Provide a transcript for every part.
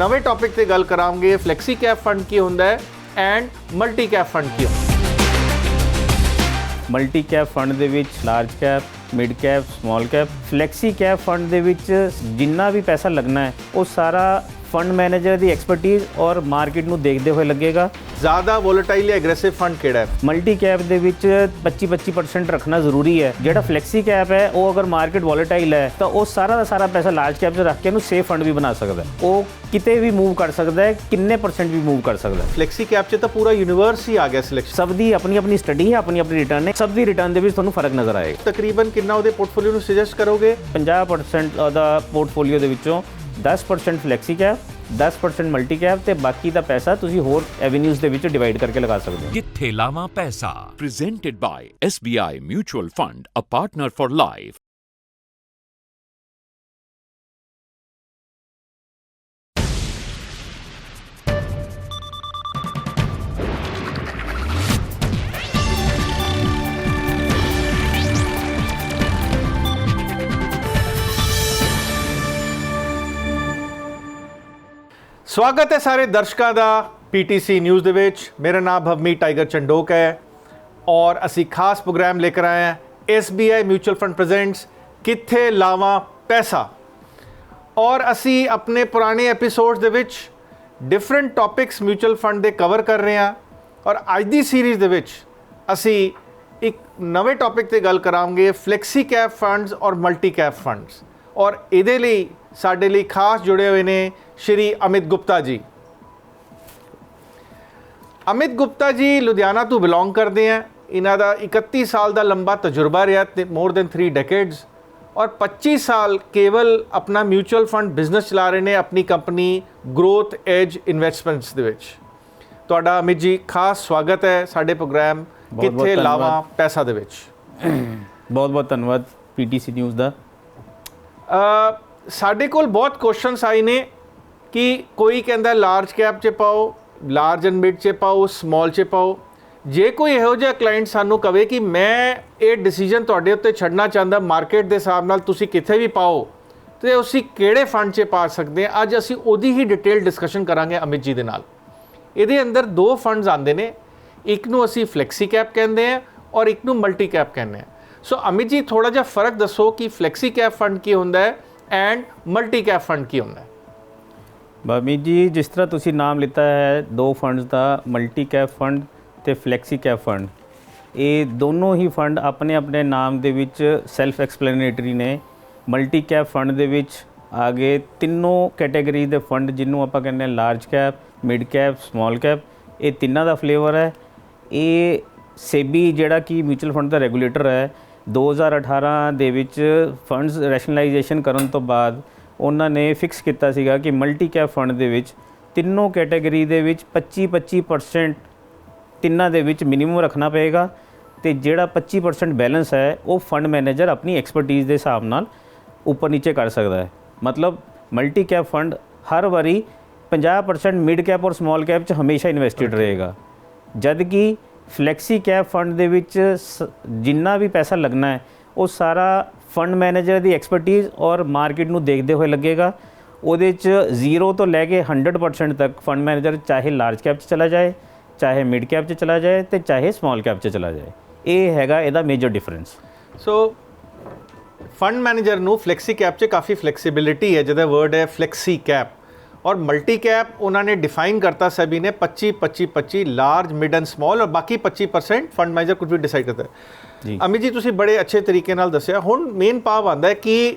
ਨਵੇਂ ਟੌਪਿਕ ਤੇ ਗੱਲ ਕਰਾਂਗੇ। ਫਲੈਕਸੀ ਕੈਪ ਫੰਡ ਕੀ ਹੁੰਦਾ ਹੈ ਐਂਡ ਮਲਟੀ ਕੈਪ ਫੰਡ ਕੀ ਹੁੰਦਾ ਮਲਟੀ ਕੈਪ ਫੰਡ ਦੇ ਵਿੱਚ large cap mid cap small cap flexi cap fund ਦੇ ਵਿੱਚ ਜਿੰਨਾ ਵੀ ਪੈਸਾ ਲੱਗਣਾ ਹੈ, ਉਹ ਸਾਰਾ ਫੰਡ ਮੈਨੇਜਰ ਦੀ ਐਕਸਪਰਟਿਜ਼ ਔਰ ਮਾਰਕੀਟ ਨੂੰ ਦੇਖਦੇ ਹੋਏ ਲੱਗੇਗਾ। ਜ਼ਿਆਦਾ ਵੋਲੇਟਾਈਲ ਜਾਂ ਐਗਰੈਸਿਵ ਫੰਡ ਕਿਹੜਾ ਹੈ? ਮਲਟੀ ਕੈਪ ਦੇ ਵਿੱਚ 25-25% ਰੱਖਣਾ ਜ਼ਰੂਰੀ ਹੈ। ਜਿਹੜਾ ਫਲੈਕਸੀ ਕੈਪ ਹੈ ਉਹ ਅਗਰ ਮਾਰਕੀਟ ਵੋਲੇਟਾਈਲ ਹੈ ਤਾਂ ਉਹ ਸਾਰਾ ਦਾ ਸਾਰਾ ਪੈਸਾ ਲਾਰਜ ਕੈਪ 'ਚ ਰੱਖ ਕੇ ਉਹਨੂੰ ਸੇਫ ਫੰਡ ਵੀ ਬਣਾ ਸਕਦਾ ਹੈ। ਉਹ ਕਿਤੇ ਵੀ ਮੂਵ ਕਰ ਸਕਦਾ ਹੈ ਕਿੰਨੇ ਪਰਸੈਂਟ ਵੀ ਮੂਵ ਕਰ ਸਕਦਾ ਹੈ। ਫਲੈਕਸੀ ਕੈਪ 'ਚ ਤਾਂ ਪੂਰਾ ਯੂਨੀਵਰਸ ਹੀ ਆ ਗਿਆ ਸਿਲੈਕਸ਼ਨ ਸਭ ਦੀ ਆਪਣੀ ਆਪਣੀ ਸਟੱਡੀ ਹੈ ਆਪਣੀ ਆਪਣੀ ਰਿਟਰਨ ਹੈ ਸਭ ਦੀ ਰਿਟਰਨ ਦੇ ਵਿੱਚ ਤੁਹਾਨੂੰ ਫ਼ਰਕ ਨਜ਼ਰ ਆਏਗਾ। ਤਕਰੀਬਨ ਕਿੰਨਾ ਉਹਦੇ ਪੋਰਟਫੋਲੀਓ ਨੂੰ ਸੁਜੈਸਟ ਕਰੋਗੇ? 50% ਦਾ ਪੋਰਟਫੋਲੀਓ ਦੇ ਵਿੱਚੋਂ 10% ਫਲੈਕਸੀ ਕੈਪ 10% ਮਲਟੀ ਕੈਪ ਤੇ ਬਾਕੀ ਦਾ ਪੈਸਾ ਤੁਸੀਂ ਹੋਰ ਐਵੇਨਿਊਜ਼ ਦੇ ਵਿੱਚ ਡਿਵਾਈਡ ਕਰਕੇ ਲਗਾ ਸਕਦੇ ਹੋ। ਕਿੱਥੇ ਲਾਵਾਂ ਪੈਸਾ, presented by SBI Mutual Fund, a partner for life. ਸਵਾਗਤ ਹੈ ਸਾਰੇ ਦਰਸ਼ਕਾਂ ਦਾ ਪੀਟੀਸੀ ਨਿਊਜ਼ ਦੇ ਵਿੱਚ। ਮੇਰਾ ਨਾਮ ਭਵਮੀ ਟਾਈਗਰ ਚੰਡੋਕ ਹੈ ਔਰ ਅਸੀਂ ਖਾਸ ਪ੍ਰੋਗਰਾਮ ਲੈ ਕੇ ਆਏ ਹਾਂ SBI ਮਿਊਚੁਅਲ ਫੰਡ ਪ੍ਰੈਜ਼ੈਂਟਸ ਕਿੱਥੇ ਲਾਵਾਂ ਪੈਸਾ। ਔਰ ਅਸੀਂ ਆਪਣੇ ਪੁਰਾਣੇ ਐਪੀਸੋਡਸ ਦੇ ਵਿੱਚ ਡਿਫਰੈਂਟ ਟੌਪਿਕਸ ਮਿਊਚੁਅਲ ਫੰਡ ਦੇ ਕਵਰ ਕਰ ਰਹੇ ਹਾਂ ਔਰ ਅੱਜ ਦੀ ਸੀਰੀਜ਼ ਦੇ ਵਿੱਚ ਅਸੀਂ ਇੱਕ ਨਵੇਂ ਟੌਪਿਕ ਤੇ ਗੱਲ ਕਰਾਂਗੇ ਫਲੈਕਸੀ ਕੈਪ ਫੰਡਸ ਔਰ ਮਲਟੀ ਕੈਪ ਫੰਡਸ ਔਰ ਇਹਦੇ ਲਈ ਸਾਡੇ ਲਈ ਖਾਸ ਜੁੜੇ ਹੋਏ ਨੇ ਸ਼੍ਰੀ ਅਮਿਤ ਗੁਪਤਾ ਜੀ। ਅਮਿਤ ਗੁਪਤਾ ਜੀ ਲੁਧਿਆਣਾ ਤੋਂ ਬਿਲੋਂਗ ਕਰਦੇ ਆ। ਇਹਨਾਂ ਦਾ 31 ਸਾਲ ਦਾ ਲੰਬਾ ਤਜਰਬਾ ਰਿਹਾ ਤੇ ਮੋਰ ਦੈਨ 3 ਡੈਕੇਡਸ ਔਰ 25 ਸਾਲ ਕੇਵਲ ਆਪਣਾ ਮਿਊਚੁਅਲ ਫੰਡ ਬਿਜ਼ਨਸ ਚਲਾ ਰਹੇ ਨੇ ਆਪਣੀ ਕੰਪਨੀ ਗਰੋਥ ਐਜ ਇਨਵੈਸਟਮੈਂਟਸ ਦੇ ਵਿੱਚ। ਤੁਹਾਡਾ ਅਮਿਤ ਜੀ ਖਾਸ ਸਵਾਗਤ ਹੈ ਸਾਡੇ ਪ੍ਰੋਗਰਾਮ ਕਿੱਥੇ। ਲਾਵਾਂ ਪੈਸਾ ਦੇ ਵਿੱਚ। ਬਹੁਤ ਬਹੁਤ ਧੰਨਵਾਦ ਪੀਟੀਸੀ ਨਿਊਜ਼ ਦਾ। ਸਾਡੇ ਕੋਲ ਬਹੁਤ ਕੁਐਸਚਨਸ ਆਏ ਨੇ। ਕਿ ਕੋਈ ਕਹਿੰਦਾ ਲਾਰਜ ਕੈਪ 'ਚ ਪਾਓ ਲਾਰਜ ਐਂਡ ਮਿਡ 'ਚ ਪਾਓ ਸਮਾਲ 'ਚ ਪਾਓ। ਜੇ ਕੋਈ ਇਹੋ ਜਿਹਾ ਕਲਾਇੰਟ ਸਾਨੂੰ ਕਵੇ ਕਿ ਮੈਂ ਇਹ ਡਿਸੀਜਨ ਤੁਹਾਡੇ ਉੱਤੇ ਛੱਡਣਾ ਚਾਹੁੰਦਾ ਮਾਰਕੀਟ ਦੇ ਹਿਸਾਬ ਨਾਲ ਤੁਸੀਂ ਕਿੱਥੇ ਵੀ ਪਾਓ, ਤੇ ਅਸੀਂ ਕਿਹੜੇ ਫੰਡ 'ਚ ਪਾ ਸਕਦੇ ਹਾਂ, ਅੱਜ ਅਸੀਂ ਉਹਦੀ ਹੀ ਡਿਟੇਲ ਡਿਸਕਸ਼ਨ ਕਰਾਂਗੇ ਅਮਿਤ ਜੀ ਦੇ ਨਾਲ। ਇਹਦੇ ਅੰਦਰ ਦੋ ਫੰਡਸ ਆਉਂਦੇ ਨੇ, ਇੱਕ ਨੂੰ ਅਸੀਂ ਫਲੈਕਸੀ ਕੈਪ ਕਹਿੰਦੇ ਆ ਔਰ ਇੱਕ ਨੂੰ ਮਲਟੀ ਕੈਪ ਕਹਿੰਦੇ ਆ ਸੋ ਅਮਿਤ ਜੀ ਥੋੜਾ ਜਿਹਾ ਫ਼ਰਕ ਦੱਸੋ ਕਿ ਫਲੈਕਸੀ ਕੈਪ ਫੰਡ ਕੀ ਹੁੰਦਾ ਹੈ ਐਂਡ ਮਲਟੀ ਕੈਪ ਫੰਡ ਕੀ ਹੁੰਦਾ ਹੈ। ਬਾਮੀ ਜੀ, ਜਿਸ ਤਰ੍ਹਾਂ ਤੁਸੀਂ ਨਾਮ ਲਿੱਤਾ ਹੈ, ਦੋ ਫੰਡਸ ਦਾ ਮਲਟੀ ਕੈਪ ਫੰਡ ਤੇ ਫਲੈਕਸੀ ਕੈਪ ਫੰਡ ਇਹ ਦੋਨੋਂ ਹੀ ਫੰਡ ਆਪਣੇ ਆਪਣੇ ਨਾਮ ਦੇ ਵਿੱਚ ਸੈਲਫ ਐਕਸਪਲੇਨੇਟਰੀ ਨੇ। ਮਲਟੀ ਕੈਪ ਫੰਡ ਦੇ ਵਿੱਚ ਆਗੇ ਤਿੰਨੋਂ ਕੈਟਾਗਰੀ ਦੇ ਫੰਡ ਜਿਹਨੂੰ ਆਪਾਂ ਕਹਿੰਦੇ ਹਾਂ large cap mid cap small cap ਇਹ ਤਿੰਨਾਂ ਦਾ ਫਲੇਵਰ ਹੈ। ਇਹ ਸੇਬੀ ਜਿਹੜਾ ਕਿ ਮਿਊਚੁਅਲ ਫੰਡ ਦਾ ਰੈਗੂਲੇਟਰ ਹੈ 2018 ਦੇ ਵਿੱਚ ਫੰਡਸ ਰੈਸ਼ਨਲਾਈਜੇਸ਼ਨ ਕਰਨ ਤੋਂ ਬਾਅਦ ਉਹਨਾਂ ਨੇ ਫਿਕਸ ਕੀਤਾ ਸੀਗਾ ਕਿ ਮਲਟੀ ਕੈਪ ਫੰਡ ਦੇ ਵਿੱਚ ਤਿੰਨੋਂ ਕੈਟਾਗਰੀ ਦੇ ਵਿੱਚ 25-25% ਤਿੰਨਾਂ ਦੇ ਵਿੱਚ ਮਿਨੀਮਮ ਰੱਖਣਾ ਪਏਗਾ ਤੇ ਜਿਹੜਾ 25% ਬੈਲੈਂਸ ਹੈ ਉਹ ਫੰਡ ਮੈਨੇਜਰ ਆਪਣੀ ਐਕਸਪਰਟਿਜ਼ ਦੇ ਹਿਸਾਬ ਨਾਲ ਉੱਪਰ ਨੀਚੇ ਕਰ ਸਕਦਾ ਹੈ। ਮਤਲਬ ਮਲਟੀ ਕੈਪ ਫੰਡ ਹਰ ਵਾਰੀ 50% ਮਿਡ ਕੈਪ ਔਰ ਸਮਾਲ ਕੈਪ 'ਚ ਹਮੇਸ਼ਾ ਇਨਵੈਸਟਡ ਰਹੇਗਾ। ਜਦ ਕਿ ਫਲੈਕਸੀ ਕੈਪ ਫੰਡ ਦੇ ਵਿੱਚ ਜਿੰਨਾ ਵੀ ਪੈਸਾ ਲੱਗਣਾ ਹੈ ਉਹ ਸਾਰਾ ਫੰਡ ਮੈਨੇਜਰ ਦੀ ਐਕਸਪਰਟਿਜ਼ ਔਰ ਮਾਰਕੀਟ ਨੂੰ ਦੇਖਦੇ ਹੋਏ ਲੱਗੇਗਾ। ਉਹਦੇ 'ਚ 0 ਤੋਂ ਲੈ ਕੇ 100% ਤੱਕ ਫੰਡ ਮੈਨੇਜਰ ਚਾਹੇ ਲਾਰਜ ਕੈਪ 'ਚ ਚਲਾ ਜਾਏ, ਚਾਹੇ ਮਿਡ ਕੈਪ 'ਚ ਚਲਾ ਜਾਏ ਤੇ ਚਾਹੇ ਸਮਾਲ ਕੈਪ 'ਚ ਚਲਾ ਜਾਏ। ਇਹ ਹੈਗਾ ਇਹਦਾ major difference so fund manager ਨੂੰ ਫਲੈਕਸੀ ਕੈਪ 'ਚ ਕਾਫੀ ਫਲੈਕਸੀਬਿਲਿਟੀ ਹੈ, ਜਿਹਦਾ ਵਰਡ ਹੈ ਫਲੈਕਸੀ ਕੈਪ ਔਰ ਮਲਟੀ ਕੈਪ ਉਹਨਾਂ ਨੇ ਡਿਫਾਈਨ ਕਰਤਾ ਸਭੀ ਨੇ 25 25 25 ਲਾਰਜ ਮਿਡ ਐਂਡ ਸਮਾਲ ਔਰ ਬਾਕੀ 25% ਫੰਡ ਮੈਨੇਜਰ ਕੁਝ ਵੀ ਡਿਸਾਈਡ ਕਰਦਾ ਹੈ ਅਮਿਤ ਜੀ ਤੁਸੀਂ ਬੜੇ ਅੱਛੇ ਤਰੀਕੇ ਨਾਲ ਦੱਸਿਆ। ਹੁਣ ਮੇਨ ਭਾਵ ਆਂਦਾ ਹੈ ਕਿ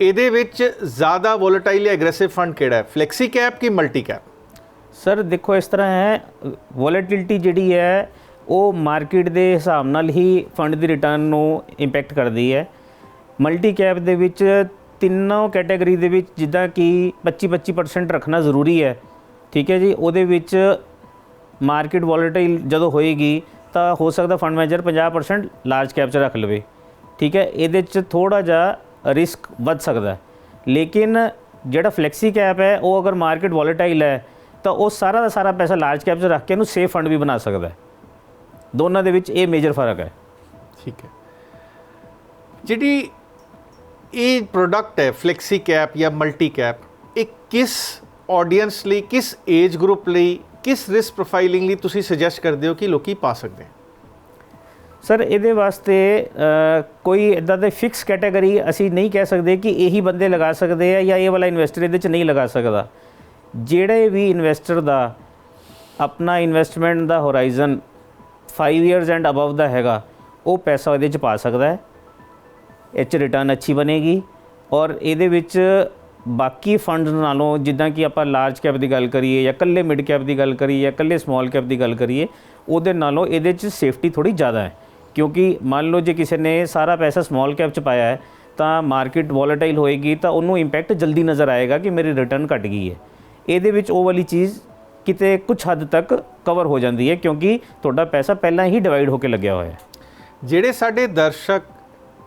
ਇਹਦੇ ਵਿੱਚ ਜ਼ਿਆਦਾ ਵੋਲੇਟਾਈਲ ਜਾਂ ਐਗਰੈਸਿਵ ਫੰਡ ਕਿਹੜਾ ਹੈ? ਫਲੈਕਸੀ ਕੈਪ ਕਿ ਮਲਟੀ ਕੈਪ ਸਰ ਦੇਖੋ ਇਸ ਤਰ੍ਹਾਂ ਹੈ ਵੋਲੈਟਿਲਿਟੀ ਜਿਹੜੀ ਹੈ ਉਹ ਮਾਰਕੀਟ ਦੇ ਹਿਸਾਬ ਨਾਲ ਹੀ ਫੰਡ ਦੀ ਰਿਟਰਨ ਨੂੰ ਇੰਪੈਕਟ ਕਰਦੀ ਹੈ। ਮਲਟੀ ਕੈਪ ਦੇ ਵਿੱਚ ਤਿੰਨੋਂ ਕੈਟਾਗਰੀ ਦੇ ਵਿੱਚ ਜਿੱਦਾਂ ਕਿ 25-25% ਰੱਖਣਾ ਜ਼ਰੂਰੀ ਹੈ। ਠੀਕ ਹੈ ਜੀ ਉਹਦੇ ਵਿੱਚ ਮਾਰਕੀਟ ਵੋਲੇਟਾਈਲ ਜਦੋਂ ਹੋਏਗੀ ਤਾਂ ਹੋ ਸਕਦਾ ਫੰਡ ਮੈਨੇਜਰ 50% ਲਾਰਜ ਕੈਪ 'ਚ ਰੱਖ ਲਵੇ। ਠੀਕ ਹੈ? ਇਹਦੇ 'ਚ ਥੋੜਾ ਜਿਹਾ ਰਿਸਕ ਵੱਧ ਸਕਦਾ ਲੇਕਿਨ ਜਿਹੜਾ ਫਲੈਕਸੀ ਕੈਪ ਹੈ, ਉਹ ਅਗਰ ਮਾਰਕੀਟ ਵੋਲੇਟਾਈਲ ਹੈ, ਤਾਂ ਉਹ ਸਾਰਾ ਦਾ ਸਾਰਾ ਪੈਸਾ ਲਾਰਜ ਕੈਪ 'ਚ ਰੱਖ ਕੇ ਇਹਨੂੰ ਸੇਫ ਫੰਡ ਵੀ ਬਣਾ ਸਕਦਾ ਹੈ। ਦੋਨਾਂ ਦੇ ਵਿੱਚ ਇਹ ਮੇਜਰ ਫ਼ਰਕ ਹੈ। ਠੀਕ ਹੈ। ਜਿਹੜੀ ਇਹ ਪ੍ਰੋਡਕਟ ਹੈ ਫਲੈਕਸੀ ਕੈਪ ਜਾਂ ਮਲਟੀ ਕੈਪ ਇਹ ਕਿਸ ਆਡੀਅנס ਲਈ, ਕਿਸ ਏਜ ਗਰੁੱਪ ਲਈ ਕਿਸ ਰਿਸਕ ਪ੍ਰੋਫਾਈਲਿੰਗ ਲਈ ਤੁਸੀਂ ਸੁਜੈਸਟ ਕਰਦੇ ਹੋ ਕਿ ਲੋਕੀ ਪਾ ਸਕਦੇ ਹਨ? ਸਰ, ਇਹਦੇ ਵਾਸਤੇ ਕੋਈ ਇਦਾਂ ਦੇ ਫਿਕਸ ਕੈਟਾਗਰੀ ਅਸੀਂ ਨਹੀਂ ਕਹਿ ਸਕਦੇ ਕਿ ਇਹੀ ਬੰਦੇ ਲਗਾ ਸਕਦੇ ਆ ਜਾਂ ਇਹ ਵਾਲਾ ਇਨਵੈਸਟਰ ਇਹਦੇ ਚ ਨਹੀਂ ਲਗਾ ਸਕਦਾ। ਜਿਹੜੇ ਵੀ ਇਨਵੈਸਟਰ ਦਾ ਆਪਣਾ ਇਨਵੈਸਟਮੈਂਟ ਦਾ ਹੋਰਾਈਜ਼ਨ 5 ਇਅਰਸ ਐਂਡ ਅਬਵ ਦਾ ਹੈਗਾ, ਉਹ ਪੈਸਾ ਇਹਦੇ ਚ ਪਾ ਸਕਦਾ ਹੈ। ਇਹ 'ਚ ਰਿਟਰਨ ਅੱਛੀ ਬਣੇਗੀ ਔਰ ਇਹਦੇ ਵਿੱਚ ਬਾਕੀ ਫੰਡ ਨਾਲੋਂ ਜਿੱਦਾਂ ਕਿ ਆਪਾਂ ਲਾਰਜ ਕੈਪ ਦੀ ਗੱਲ ਕਰੀਏ ਜਾਂ ਕੱਲੇ ਮਿਡ ਕੈਪ ਦੀ ਗੱਲ ਕਰੀਏ ਜਾਂ ਕੱਲੇ ਸਮਾਲ ਕੈਪ ਦੀ ਗੱਲ ਕਰੀਏ, ਉਹਦੇ ਨਾਲੋਂ ਇਹਦੇ 'ਚ ਸੇਫਟੀ ਥੋੜੀ ਜ਼ਿਆਦਾ ਹੈ। ਕਿਉਂਕਿ ਮੰਨ ਲਓ ਜੇ ਕਿਸੇ ਨੇ ਸਾਰਾ ਪੈਸਾ ਸਮਾਲ ਕੈਪ 'ਚ ਪਾਇਆ ਹੈ, ਤਾਂ ਮਾਰਕੀਟ ਵੋਲੇਟਾਈਲ ਹੋਏਗੀ ਤਾਂ ਉਹਨੂੰ ਇੰਪੈਕਟ ਜਲਦੀ ਨਜ਼ਰ ਆਏਗਾ ਕਿ ਮੇਰੀ ਰਿਟਰਨ ਘਟ ਗਈ ਹੈ। ਇਹਦੇ ਵਿੱਚ ਉਹ ਵਾਲੀ ਚੀਜ਼ ਕਿਤੇ ਕੁਝ ਹੱਦ ਤੱਕ ਕਵਰ ਹੋ ਜਾਂਦੀ ਹੈ ਕਿਉਂਕਿ ਤੁਹਾਡਾ ਪੈਸਾ ਪਹਿਲਾਂ ਹੀ ਡਿਵਾਈਡ ਹੋ ਕੇ ਲੱਗਿਆ ਹੋਇਆ ਹੈ। ਜਿਹੜੇ ਸਾਡੇ ਦਰਸ਼ਕ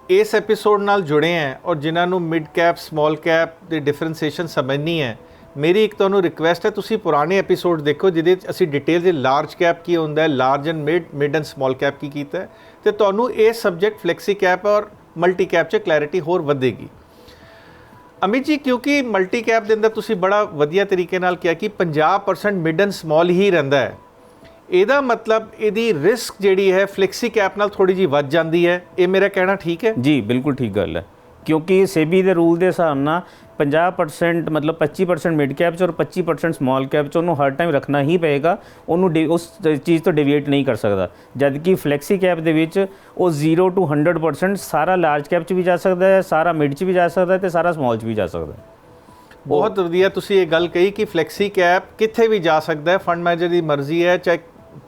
ਇਸ ਐਪੀਸੋਡ ਨਾਲ ਜੁੜੇ ਹੈ ਔਰ ਜਿਨ੍ਹਾਂ ਨੂੰ ਮਿਡ ਕੈਪ ਸਮਾਲ ਕੈਪ ਦੇ ਡਿਫਰੈਂਸੀਏਸ਼ਨ ਸਮਝਣੀ ਹੈ, ਮੇਰੀ ਇੱਕ ਤੁਹਾਨੂੰ ਰਿਕੁਐਸਟ ਹੈ, ਤੁਸੀਂ ਪੁਰਾਣੇ ਐਪੀਸੋਡ ਦੇਖੋ ਜਿਹਦੇ 'ਚ ਅਸੀਂ ਡਿਟੇਲ ਦੇ ਲਾਰਜ ਕੈਪ ਕੀ ਹੁੰਦਾ ਹੈ large and mid mid and small cap ਕੀ ਕੀਤਾ ਹੈ, ਤੇ ਤੁਹਾਨੂੰ ਇਹ ਸਬਜੈਕਟ ਫਲੈਕਸੀ ਕੈਪ ਔਰ ਮਲਟੀ ਕੈਪ 'ਚ ਕਲੈਰਿਟੀ ਹੋਰ ਵਧੇਗੀ। ਅਮਿਤ ਜੀ, ਕਿਉਂਕਿ ਮਲਟੀ ਕੈਪ ਦੇ ਅੰਦਰ ਤੁਸੀਂ ਬੜਾ ਵਧੀਆ ਤਰੀਕੇ ਨਾਲ ਕਿਹਾ ਕਿ 50% ਮਿਡ ਐਂਡ ਸਮਾਲ ਹੀ ਰਹਿੰਦਾ ਹੈ ਇਹਦਾ ਮਤਲਬ ਇਹਦੀ ਰਿਸਕ ਜਿਹੜੀ ਹੈ ਫਲੈਕਸੀ ਕੈਪ ਨਾਲ ਥੋੜੀ ਜੀ ਵੱਧ ਜਾਂਦੀ ਹੈ। ਇਹ ਮੇਰਾ ਕਹਿਣਾ ਠੀਕ ਹੈ? ਜੀ ਬਿਲਕੁਲ ਠੀਕ ਗੱਲ ਹੈ। ਕਿਉਂਕਿ ਸੇਬੀ ਦੇ ਰੂਲ ਦੇ ਹਿਸਾਬ ਨਾਲ 50% ਮਤਲਬ 25% ਮਿਡ ਕੈਪ 'ਚ ਔਰ 25% ਸਮਾਲ ਕੈਪ 'ਚ ਉਹਨੂੰ ਹਰ ਟਾਈਮ ਰੱਖਣਾ ਹੀ ਪਏਗਾ। ਉਹਨੂੰ ਉਸ ਚੀਜ਼ ਤੋਂ ਡਿਵੀਏਟ ਨਹੀਂ ਕਰ ਸਕਦਾ। ਜਦ ਕਿ ਫਲੈਕਸੀ ਕੈਪ ਦੇ ਵਿੱਚ ਉਹ 0 ਟੂ 100% ਸਾਰਾ ਲਾਰਜ ਕੈਪ 'ਚ ਵੀ ਜਾ ਸਕਦਾ ਹੈ ਸਾਰਾ ਮਿਡ 'ਚ ਵੀ ਜਾ ਸਕਦਾ ਹੈ ਤੇ ਸਾਰਾ ਸਮਾਲ 'ਚ ਵੀ ਜਾ ਸਕਦਾ ਹੈ। ਬਹੁਤ ਵਧੀਆ ਤੁਸੀਂ ਇਹ ਗੱਲ ਕਹੀ ਕਿ ਫਲੈਕਸੀ ਕੈਪ ਕਿੱਥੇ ਵੀ ਜਾ ਸਕਦਾ ਹੈ। ਫੰਡ ਮੈਨੇਜਰ ਦੀ ਮਰਜ਼ੀ ਹੈ ਚਾਹੇ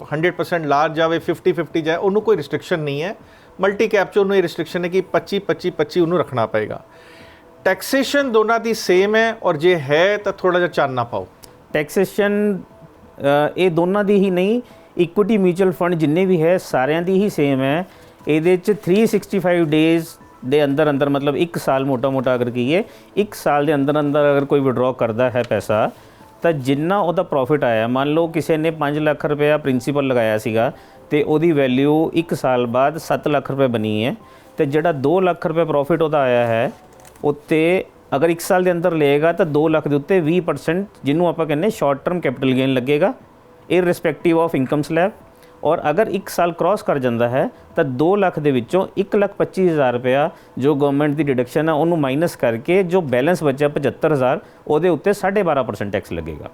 100% ਲਾਰਜ ਜਾਵੇ 50 50 ਜਾਏ, ਉਹਨੂੰ ਕੋਈ ਰਿਸਟ੍ਰਿਕਸ਼ਨ ਨਹੀਂ ਹੈ। ਮਲਟੀ ਕੈਪ 'ਚ ਉਹਨੂੰ ਇਹ ਰਿਸਟ੍ਰਿਕਸ਼ਨ ਹੈ ਕਿ 25 25 25 ਉਹਨੂੰ ਰੱਖਣਾ ਪਏਗਾ। ਟੈਕਸੇਸ਼ਨ ਦੋਨਾਂ ਦੀ ਸੇਮ ਹੈ ਔਰ ਜੇ ਹੈ ਤਾਂ ਥੋੜਾ ਜਿਹਾ ਚਾਨਣਾ ਪਾਓ। ਟੈਕਸੇਸ਼ਨ ਇਹ ਦੋਨਾਂ ਦੀ ਹੀ ਨਹੀਂ ਇਕੁਇਟੀ ਮਿਊਚੁਅਲ ਫੰਡ ਜਿੰਨੇ ਵੀ ਹੈ, ਸਾਰਿਆਂ ਦੀ ਹੀ ਸੇਮ ਹੈ। ਇਹਦੇ ਚ 365 ਡੇਜ਼ ਦੇ ਅੰਦਰ ਅੰਦਰ ਮਤਲਬ 1 ਸਾਲ ਮੋਟਾ ਮੋਟਾ ਅਗਰ ਕਹੀਏ 1 ਸਾਲ ਦੇ ਅੰਦਰ ਅੰਦਰ ਅਗਰ ਕੋਈ ਵਿਡਰਾਅ ਕਰਦਾ ਹੈ ਪੈਸਾ ਤਾਂ ਜਿੰਨਾ ਉਹਦਾ ਪ੍ਰੋਫਿਟ ਆਇਆ, ਮੰਨ ਲਓ ਕਿਸੇ ਨੇ 5 ਲੱਖ ਰੁਪਇਆ ਪ੍ਰਿੰਸੀਪਲ ਲਗਾਇਆ ਸੀਗਾ ਤੇ ਉਹਦੀ ਵੈਲਿਊ 1 ਸਾਲ ਬਾਅਦ 7 ਲੱਖ ਰੁਪਏ ਬਣੀ ਹੈ ਤੇ ਜਿਹੜਾ 2 ਲੱਖ ਰੁਪਏ ਪ੍ਰੋਫਿਟ ਉਹਦਾ ਆਇਆ ਹੈ, ਉੱਤੇ ਅਗਰ 1 ਸਾਲ ਦੇ ਅੰਦਰ ਲਏਗਾ ਤਾਂ 2 ਲੱਖ ਦੇ ਉੱਤੇ 20% ਜਿਹਨੂੰ ਆਪਾਂ ਕਹਿੰਦੇ ਸ਼ਾਰਟ ਟਰਮ ਕੈਪੀਟਲ ਗੇਨ ਲੱਗੇਗਾ ਇਰਰਿਸਪੈਕਟਿਵ ਆਫ ਇਨਕਮ ਸਲੈਬ ਔਰ ਅਗਰ 1 ਸਾਲ ਕ੍ਰਾਸ ਕਰ ਜਾਂਦਾ ਹੈ, ਤਾਂ 2 ਲੱਖ ਦੇ ਵਿੱਚੋਂ 1 ਲੱਖ 25000 ਰੁਪਇਆ ਜੋ ਗਵਰਨਮੈਂਟ ਦੀ ਡਿਡਕਸ਼ਨ ਹੈ ਉਹਨੂੰ ਮਾਈਨਸ ਕਰਕੇ ਜੋ ਬੈਲੈਂਸ ਬਚਿਆ 75000 ਉਹਦੇ ਉੱਤੇ 12.5% ਟੈਕਸ ਲੱਗੇਗਾ।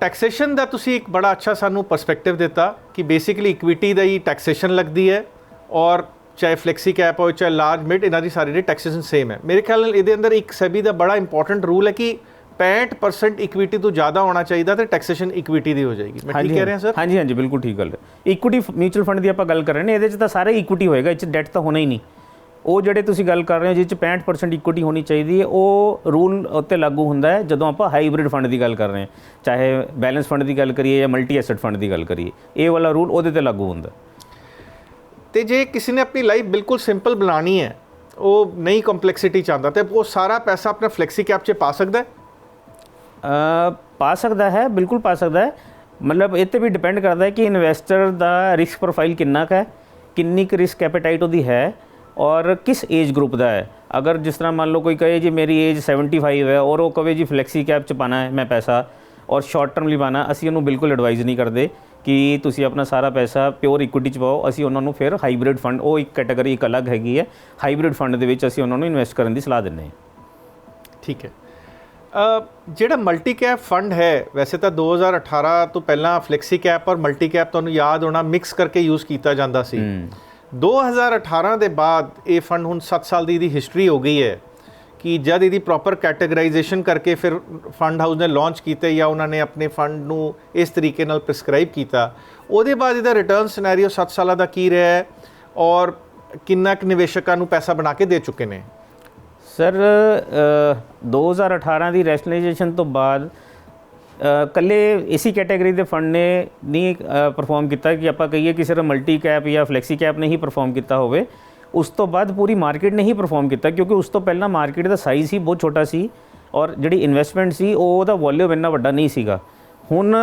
ਟੈਕਸੇਸ਼ਨ ਦਾ ਤੁਸੀਂ ਇੱਕ ਬੜਾ ਅੱਛਾ ਸਾਨੂੰ ਪਰਸਪੈਕਟਿਵ ਦਿੱਤਾ ਕਿ ਬੇਸਿਕਲੀ ਇਕਵਿਟੀ ਦਾ ਹੀ ਟੈਕਸੇਸ਼ਨ ਲੱਗਦੀ ਹੈ ਔਰ ਚਾਹੇ ਫਲੈਕਸੀ ਕੈਪ ਹੋਵੇ ਚਾਹੇ ਲਾਰਜ ਮਿਡ ਇਹਨਾਂ ਦੀ ਸਾਰੀ ਦੀ ਟੈਕਸੇਸ਼ਨ ਸੇਮ ਹੈ। ਮੇਰੇ ਖਿਆਲ ਨਾਲ ਇਹਦੇ ਅੰਦਰ ਇੱਕ ਸੈਬੀ ਦਾ ਬੜਾ ਇੰਪੋਰਟੈਂਟ ਰੂਲ ਹੈ ਕਿ 65% ਇਕਵਿਟੀ ਤੋਂ ਜ਼ਿਆਦਾ ਹੋਣਾ ਚਾਹੀਦਾ ਤੇ ਟੈਕਸੇਸ਼ਨ ਇਕਵਿਟੀ ਦੀ ਹੋ ਜਾਏਗੀ। ਮੈਂ ਠੀਕ ਕਹਿ ਰਿਹਾ ਸਰ ਹਾਂਜੀ ਹਾਂਜੀ ਬਿਲਕੁਲ ਠੀਕ ਗੱਲ ਹੈ। ਇਕੁਇਟੀ ਮਿਊਚੁਅਲ ਫੰਡ ਦੀ ਆਪਾਂ ਗੱਲ ਕਰ ਰਹੇ ਨੇ ਇਹਦੇ 'ਚ ਤਾਂ ਸਾਰੇ ਇਕੁਇਟੀ ਹੋਏਗਾ ਇਹ 'ਚ ਡੈਟ ਤਾਂ ਹੋਣਾ ਹੀ ਨਹੀਂ। ਉਹ ਜਿਹੜੇ ਤੁਸੀਂ ਗੱਲ ਕਰ ਰਹੇ ਹੋ ਜਿਸ 'ਚ 65% ਇਕੁਇਟੀ ਹੋਣੀ ਚਾਹੀਦੀ ਹੈ ਉਹ ਰੂਲ ਉੱਤੇ ਲਾਗੂ ਹੁੰਦਾ ਹੈ ਜਦੋਂ ਆਪਾਂ ਹਾਈਬ੍ਰਿਡ ਫੰਡ ਦੀ ਗੱਲ ਕਰ ਰਹੇ ਹਾਂ। ਚਾਹੇ ਬੈਲੈਂਸ ਫੰਡ ਦੀ ਗੱਲ ਕਰੀਏ ਜਾਂ ਮਲਟੀ ਐਸੈਟ ਫੰਡ ਦੀ ਗੱਲ ਕਰੀਏ ਇਹ ਵਾਲਾ ਰੂਲ ਉਹਦੇ ਤੇ ਲਾਗੂ ਹੁੰਦਾ ਤੇ ਜੇ ਕਿਸੇ ਨੇ ਆਪਣੀ ਲਾਈਫ ਬਿਲਕੁਲ ਸਿੰਪਲ ਬਣਾਣੀ ਹੈ ਉਹ ਨਹੀਂ ਕੰਪਲੈਕਸਿਟੀ ਚਾਹੁੰਦਾ ਤੇ ਉਹ ਸਾਰਾ ਪੈਸਾ ਆਪਣਾ ਫਲੈਕਸੀ ਕੈਪ 'ਚ ਪਾ ਸਕਦਾ ਹੈ। ਪਾ ਸਕਦਾ ਹੈ, ਬਿਲਕੁਲ ਪਾ ਸਕਦਾ ਹੈ। ਮਤਲਬ ਇਹ ਤੇ ਵੀ ਡਿਪੈਂਡ ਕਰਦਾ ਹੈ ਕਿ ਇਨਵੈਸਟਰ ਦਾ ਰਿਸਕ ਪ੍ਰੋਫਾਈਲ ਕਿੰਨਾ ਕੁ ਹੈ, ਕਿੰਨੀ ਕੁ ਰਿਸਕ ਐਪੇਟਾਈਟ ਉਹਦੀ ਹੈ ਔਰ ਕਿਸ ਏਜ ਗਰੁੱਪ ਦਾ ਹੈ। ਅਗਰ ਜਿਸ ਤਰ੍ਹਾਂ ਮੰਨ ਲਓ ਕੋਈ ਕਹੇ ਜੀ ਮੇਰੀ ਏਜ 75 ਹੈ ਔਰ ਉਹ ਕਹੇ ਜੀ ਫਲੈਕਸੀ ਕੈਪ ਚ ਪਾਣਾ ਹੈ, ਮੈਂ ਪੈਸਾ ਔਰ ਸ਼ਾਰਟ ਟਰਮ ਲਈ ਪਾਣਾ ਅਸੀਂ ਉਹਨੂੰ ਬਿਲਕੁਲ ਐਡਵਾਈਜ਼ ਨਹੀਂ ਕਰਦੇ ਕਿ ਤੁਸੀਂ ਆਪਣਾ ਸਾਰਾ ਪੈਸਾ ਪਿਓਰ ਇਕੁਇਟੀ ਚ ਪਾਓ, ਅਸੀਂ ਉਹਨਾਂ ਨੂੰ ਫਿਰ ਹਾਈਬ੍ਰਿਡ ਫੰਡ ਉਹ ਇੱਕ ਕੈਟਾਗਰੀ ਇੱਕ ਅਲੱਗ ਹੈਗੀ ਹੈ ਹਾਈਬ੍ਰਿਡ ਫੰਡ ਦੇ ਵਿੱਚ ਅਸੀਂ ਉਹਨਾਂ ਨੂੰ ਇਨਵੈਸਟ ਕਰਨ ਦੀ ਸਲਾਹ ਦਿੰਦੇ ਹਾਂ। ਠੀਕ ਹੈ। ਜਿਹੜਾ ਮਲਟੀ ਕੈਪ ਫੰਡ ਹੈ ਵੈਸੇ ਤਾਂ 2018 ਤੋਂ ਪਹਿਲਾਂ ਫਲੈਕਸੀ ਕੈਪ ਔਰ ਮਲਟੀ ਕੈਪ ਤੁਹਾਨੂੰ ਯਾਦ ਹੋਣਾ ਮਿਕਸ ਕਰਕੇ ਯੂਜ਼ ਕੀਤਾ ਜਾਂਦਾ ਸੀ। 2018 ਦੇ ਬਾਅਦ ਇਹ ਫੰਡ ਹੁਣ 7 ਸਾਲ ਦੀ ਇਹਦੀ ਹਿਸਟਰੀ ਹੋ ਗਈ ਹੈ ਕਿ ਜਦ ਇਹਦੀ ਪ੍ਰੋਪਰ ਕੈਟਾਗਰਾਈਜੇਸ਼ਨ ਕਰਕੇ ਫਿਰ ਫੰਡ ਹਾਊਸ ਨੇ ਲਾਂਚ ਕੀਤੇ ਜਾਂ ਉਹਨਾਂ ਨੇ ਆਪਣੇ ਫੰਡ ਨੂੰ ਇਸ ਤਰੀਕੇ ਨਾਲ ਪ੍ਰਿਸਕ੍ਰਾਈਬ ਕੀਤਾ। ਉਹਦੇ ਬਾਅਦ ਇਹਦਾ ਰਿਟਰਨ ਸਿਨੈਰੀਓ 7 ਸਾਲਾਂ ਦਾ ਕੀ ਰਿਹਾ ਹੈ ਔਰ ਕਿੰਨਾ ਕੁ ਨਿਵੇਸ਼ਕਾਂ ਨੂੰ ਪੈਸਾ ਬਣਾ ਕੇ ਦੇ ਚੁੱਕੇ ਨੇ। ਸਰ ਅ, 2018 ਦੀ ਰੈਸ਼ਨਲਾਈਜੇਸ਼ਨ ਤੋਂ ਬਾਅਦ ਅ, ਕੱਲੇ ਇਸੀ ਕੈਟਾਗਰੀ ਦੇ ਫੰਡ ਨੇ ਨਹੀਂ ਪਰਫਾਰਮ ਕੀਤਾ ਕਿ ਆਪਾਂ ਕਹੀਏ ਕਿ ਸਿਰਫ ਮਲਟੀ ਕੈਪ ਜਾਂ ਫਲੈਕਸੀ ਕੈਪ ਨੇ ਹੀ ਪਰਫਾਰਮ ਕੀਤਾ ਹੋਵੇ। ਉਸ ਤੋਂ ਬਾਅਦ ਪੂਰੀ ਮਾਰਕੀਟ ਨੇ ਹੀ ਪਰਫਾਰਮ ਕੀਤਾ ਕਿਉਂਕਿ ਉਸ ਤੋਂ ਪਹਿਲਾਂ ਮਾਰਕੀਟ ਦਾ ਸਾਈਜ਼ ਹੀ ਬਹੁਤ ਛੋਟਾ ਸੀ ਔਰ ਜਿਹੜੀ ਇਨਵੈਸਟਮੈਂਟ ਸੀ ਉਹ ਉਹਦਾ ਵੋਲਿਊਮ ਇੰਨਾ ਵੱਡਾ ਨਹੀਂ ਸੀਗਾ। ਹੁਣ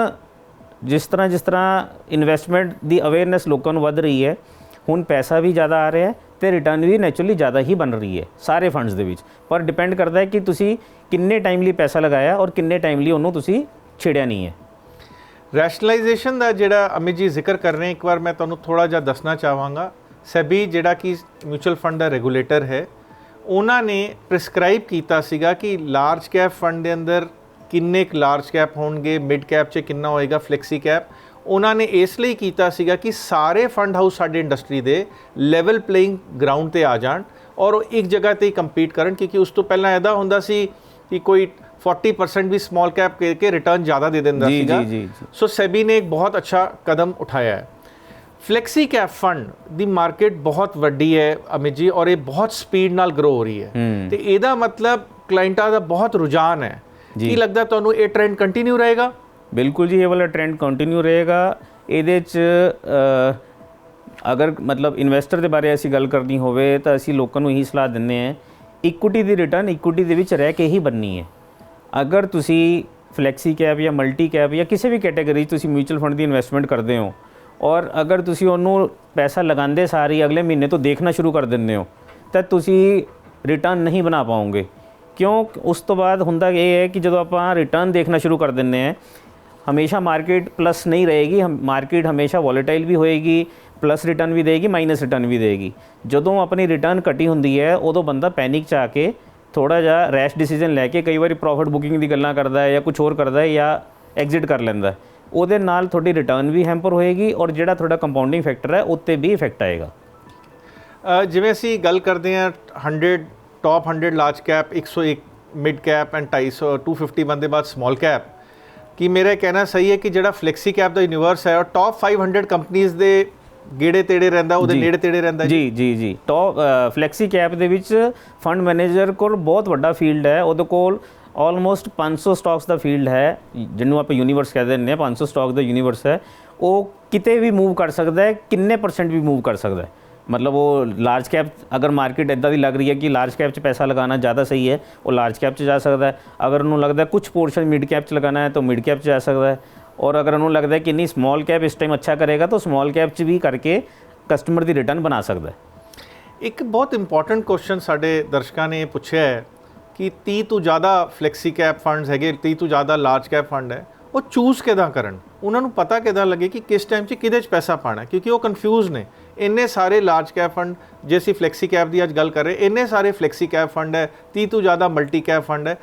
ਜਿਸ ਤਰ੍ਹਾਂ ਜਿਸ ਤਰ੍ਹਾਂ ਇਨਵੈਸਟਮੈਂਟ ਦੀ ਅਵੇਅਰਨੈਸ ਲੋਕਾਂ ਨੂੰ ਵੱਧ ਰਹੀ ਹੈ ਹੁਣ ਪੈਸਾ ਵੀ ਜ਼ਿਆਦਾ ਆ ਰਿਹਾ ਹੈ ਤੇ ਰਿਟਰਨ ਵੀ ਨੈਚੁਰਲੀ ਜ਼ਿਆਦਾ ਹੀ ਬਣ ਰਹੀ ਹੈ ਸਾਰੇ ਫੰਡਸ ਦੇ ਵਿੱਚ। ਪਰ ਡਿਪੈਂਡ ਕਰਦਾ ਹੈ ਕਿ ਤੁਸੀਂ ਕਿੰਨੇ ਟਾਈਮਲੀ ਪੈਸਾ ਲਗਾਇਆ ਔਰ ਕਿੰਨੇ ਟਾਈਮਲੀ ਉਹਨੂੰ ਤੁਸੀਂ ਛੇੜਿਆ ਨਹੀਂ ਹੈ। ਰੈਸ਼ਨਲਾਈਜੇਸ਼ਨ ਦਾ ਜਿਹੜਾ ਅਮਿਤ ਜੀ ਜ਼ਿਕਰ ਕਰ ਰਹੇ ਇੱਕ ਵਾਰ ਮੈਂ ਤੁਹਾਨੂੰ ਥੋੜਾ ਜਿਹਾ ਦੱਸਣਾ ਚਾਹਾਂਗਾ। ਸੈਬੀ ਜਿਹੜਾ ਕਿ ਮਿਊਚੁਅਲ ਫੰਡ ਦਾ ਰੈਗੂਲੇਟਰ ਹੈ, ਉਹਨਾਂ ਨੇ ਪ੍ਰਿਸਕ੍ਰਾਈਬ ਕੀਤਾ ਸੀਗਾ ਕਿ ਲਾਰਜ ਕੈਪ ਫੰਡ ਦੇ ਅੰਦਰ ਕਿੰਨੇ ਕੁ ਲਾਰਜ ਕੈਪ ਹੋਣਗੇ ਮਿਡ ਕੈਪ 'ਚ ਕਿੰਨਾ ਹੋਏਗਾ ਫਲੈਕਸੀ ਕੈਪ ਉਹਨਾਂ ਨੇ ਇਸ ਲਈ ਕੀਤਾ ਸੀਗਾ ਕਿ ਸਾਰੇ ਫੰਡ ਹਾਊਸ ਸਾਡੇ ਇੰਡਸਟਰੀ ਦੇ ਲੈਵਲ ਪਲੇਇੰਗ ਗਰਾਊਂਡ ਤੇ ਆ ਜਾਣ ਔਰ ਉਹ ਇੱਕ ਜਗ੍ਹਾ ਤੇ ਹੀ ਕੰਪੀਟ ਕਰਨ ਕਿਉਂਕਿ ਉਸ ਤੋਂ ਪਹਿਲਾਂ ਐਦਾ ਹੁੰਦਾ ਸੀ ਕਿ ਕੋਈ 40% ਵੀ ਸਮਾਲ ਕੈਪ ਕੇ ਕੇ ਰਿਟਰਨ ਜ਼ਿਆਦਾ ਦੇ ਦਿੰਦਾ ਸੀਗਾ ਜੀ, ਜੀ, ਜੀ। ਸੋ ਸੈਬੀ ਨੇ ਇੱਕ ਬਹੁਤ ਅੱਛਾ ਕਦਮ ਉਠਾਇਆ ਹੈ ਫਲੈਕਸੀ ਕੈਪ ਫੰਡ ਦੀ ਮਾਰਕੀਟ ਬਹੁਤ ਵੱਡੀ ਹੈ ਅਮਿਤ ਜੀ ਔਰ ਇਹ ਬਹੁਤ ਸਪੀਡ ਨਾਲ ਗਰੋ ਹੋ ਰਹੀ ਹੈ। ਤੇ ਇਹਦਾ ਮਤਲਬ ਕਲਾਇੰਟਾਂ ਦਾ ਬਹੁਤ ਰੁਝਾਨ ਹੈ। ਕੀ ਲੱਗਦਾ ਤੁਹਾਨੂੰ ਇਹ ਟ੍ਰੈਂਡ ਕੰਟੀਨਿਊ ਰਹੇਗਾ ਬਿਲਕੁਲ ਜੀ, ਇਹ ਵਾਲਾ ਟ੍ਰੈਂਡ ਕੰਟੀਨਿਊ ਰਹੇਗਾ। ਇਹਦੇ ਚ ਅਗਰ ਮਤਲਬ ਇਨਵੈਸਟਰ ਦੇ ਬਾਰੇ ਅਸੀਂ ਗੱਲ ਕਰਨੀ ਹੋਵੇ, ਤਾਂ ਅਸੀਂ ਲੋਕਾਂ ਨੂੰ ਇਹੀ ਸਲਾਹ ਦਿੰਦੇ ਹਾਂ ਇਕੁਇਟੀ ਦੀ ਰਿਟਰਨ ਇਕੁਇਟੀ ਦੇ ਵਿੱਚ ਰਹਿ ਕੇ ਹੀ ਬਣਨੀ ਹੈ। ਅਗਰ ਤੁਸੀਂ ਫਲੈਕਸੀ ਕੈਪ ਜਾਂ ਮਲਟੀ ਕੈਪ ਜਾਂ ਕਿਸੇ ਵੀ ਕੈਟਾਗਰੀ 'ਚ ਤੁਸੀਂ ਮਿਊਚੁਅਲ ਫੰਡ ਦੀ ਇਨਵੈਸਟਮੈਂਟ ਕਰਦੇ ਹੋ, ਔਰ ਅਗਰ ਤੁਸੀਂ ਉਹਨੂੰ ਪੈਸਾ ਲਗਾਉਂਦੇ ਸਾਰੀ ਅਗਲੇ ਮਹੀਨੇ ਤੋਂ ਦੇਖਣਾ ਸ਼ੁਰੂ ਕਰ ਦਿੰਦੇ ਹੋ, ਤਾਂ ਤੁਸੀਂ ਰਿਟਰਨ ਨਹੀਂ ਬਣਾ ਪਾਓਗੇ। ਕਿਉਂ? ਉਸ ਤੋਂ ਬਾਅਦ ਹੁੰਦਾ ਇਹ ਹੈ ਕਿ ਜਦੋਂ ਆਪਾਂ ਰਿਟਰਨ ਦੇਖਣਾ ਸ਼ੁਰੂ ਕਰ ਦਿੰਦੇ ਹਾਂ ਹਮੇਸ਼ਾ ਮਾਰਕੀਟ ਪਲੱਸ ਨਹੀਂ ਰਹੇਗੀ, ਹਮ, ਮਾਰਕੀਟ ਹਮੇਸ਼ਾ ਵੋਲੇਟਾਈਲ ਵੀ ਹੋਏਗੀ ਪਲੱਸ ਰਿਟਰਨ ਵੀ ਦੇਗੀ ਮਾਈਨਸ ਰਿਟਰਨ ਵੀ ਦੇਗੀ। ਜਦੋਂ ਆਪਣੀ ਰਿਟਰਨ ਘਟੀ ਹੁੰਦੀ ਹੈ, ਉਦੋਂ ਬੰਦਾ ਪੈਨਿਕ ਚ ਆ ਕੇ ਥੋੜਾ ਜਿਹਾ ਰੈਸ਼ ਡਿਸੀਜਨ ਲੈ ਕੇ ਕਈ ਵਾਰੀ ਪ੍ਰੋਫਿਟ ਬੁਕਿੰਗ ਦੀ ਗੱਲਾਂ ਕਰਦਾ ਹੈ ਜਾਂ ਕੁਝ ਹੋਰ ਕਰਦਾ ਹੈ ਜਾਂ ਐਗਜ਼ਿਟ ਕਰ ਲੈਂਦਾ ਉਹਦੇ ਨਾਲ ਤੁਹਾਡੀ ਰਿਟਰਨ ਵੀ ਹੈਂਪਰ ਹੋਏਗੀ ਔਰ ਜਿਹੜਾ ਤੁਹਾਡਾ ਕੰਪਾਊਂਡਿੰਗ ਫੈਕਟਰ ਹੈ ਉੱਤੇ ਵੀ ਇਫੈਕਟ ਆਏਗਾ। ਜਿਵੇਂ ਅਸੀਂ ਗੱਲ ਕਰਦੇ ਹਾਂ 100 top 100 large cap 101 mid cap and 250 250 ਬੰਦੇ ਬਾਅਦ ਸਮਾਲ ਕੈਪ ਕਿ ਮੇਰਾ ਕਹਿਣਾ ਸਹੀ ਹੈ ਕਿ ਜਿਹੜਾ ਫਲੈਕਸੀ ਕੈਪ ਦਾ ਯੂਨੀਵਰਸ ਹੈ ਉਹ ਟਾਪ 500 ਕੰਪਨੀਆਂ ਦੇ ਗੇੜੇ ਤੇੜੇ ਰਹਿੰਦਾ ਉਹਦੇ। ਨੇੜੇ ਤੇੜੇ ਰਹਿੰਦਾ ਜੀ। ਜੀ ਜੀ ਟੌਪ ਫਲੈਕਸੀ ਕੈਪ ਦੇ ਵਿੱਚ ਫੰਡ ਮੈਨੇਜਰ ਕੋਲ ਬਹੁਤ ਵੱਡਾ ਫੀਲਡ ਹੈ। ਉਹਦੇ ਕੋਲ ਆਲਮੋਸਟ 500 ਸਟਾਕਸ ਦਾ ਫੀਲਡ ਹੈ। ਜਿਹਨੂੰ ਆਪਾਂ ਯੂਨੀਵਰਸ ਕਹਿੰਦੇ ਹਾਂ 500 ਸਟਾਕ ਦਾ ਯੂਨੀਵਰਸ ਹੈ। ਉਹ ਕਿਤੇ ਵੀ ਮੂਵ ਕਰ ਸਕਦਾ ਹੈ ਕਿੰਨੇ ਪਰਸੈਂਟ ਵੀ ਮੂਵ ਕਰ ਸਕਦਾ ਹੈ। ਮਤਲਬ ਉਹ ਲਾਰਜ ਕੈਪ ਅਗਰ ਮਾਰਕੀਟ ਇਦਾਂ ਦੀ ਲੱਗ ਰਹੀ ਹੈ ਕਿ ਲਾਰਜ ਕੈਪ 'ਚ ਪੈਸਾ ਲਗਾਉਣਾ ਜ਼ਿਆਦਾ ਸਹੀ ਹੈ, ਉਹ ਲਾਰਜ ਕੈਪ 'ਚ ਜਾ ਸਕਦਾ ਹੈ। ਅਗਰ ਉਹਨੂੰ ਲੱਗਦਾ ਹੈ ਕੁਝ ਪੋਰਸ਼ਨ ਮਿਡ ਕੈਪ 'ਚ ਲਗਾਉਣਾ ਹੈ, ਤਾਂ ਮਿਡ ਕੈਪ 'ਚ ਜਾ ਸਕਦਾ ਹੈ। ਔਰ ਅਗਰ ਉਹਨੂੰ ਲੱਗਦਾ ਕਿ ਨਹੀਂ ਸਮਾਲ ਕੈਪ ਇਸ ਟਾਈਮ ਅੱਛਾ ਕਰੇਗਾ, ਤਾਂ ਸਮਾਲ ਕੈਪ 'ਚ ਵੀ ਕਰਕੇ ਕਸਟਮਰ ਦੀ ਰਿਟਰਨ ਬਣਾ ਸਕਦਾ ਹੈ। ਇੱਕ ਬਹੁਤ ਇੰਪੋਰਟੈਂਟ ਕੁਐਸਚਨ ਸਾਡੇ ਦਰਸ਼ਕਾਂ ਨੇ ਪੁੱਛਿਆ ਹੈ ਕਿ 30 ਤੋਂ ਜ਼ਿਆਦਾ ਫਲੈਕਸੀ ਕੈਪ ਫੰਡਸ ਹੈਗੇ 30 ਤੋਂ ਜ਼ਿਆਦਾ ਲਾਰਜ ਕੈਪ ਫੰਡ ਹੈ, ਉਹ ਚੂਜ਼ ਕਿਦਾਂ ਕਰਨ? ਉਹਨਾਂ ਨੂੰ ਪਤਾ ਕਿਦਾਂ ਲੱਗੇ ਕਿ ਕਿਸ ਟਾਈਮ 'ਚ ਕਿਹਦੇ 'ਚ ਪੈਸਾ ਪਾਣਾ ਕਿਉਂਕਿ ਉਹ ਕਨਫਿਊਜ਼ ਨੇ। ਇੰਨੇ ਸਾਰੇ ਲਾਰਜ ਕੈਪ ਫੰਡ ਜੇ ਅਸੀਂ ਫਲੈਕਸੀ ਕੈਪ ਦੀ ਅੱਜ ਗੱਲ ਕਰ ਰਹੇ, ਇੰਨੇ ਸਾਰੇ ਫਲੈਕਸੀ ਕੈਪ ਫੰਡ ਹੈ 30 ਤੋਂ ਜ਼ਿਆਦਾ ਮਲਟੀ ਕੈਪ ਫੰਡ ਹੈ।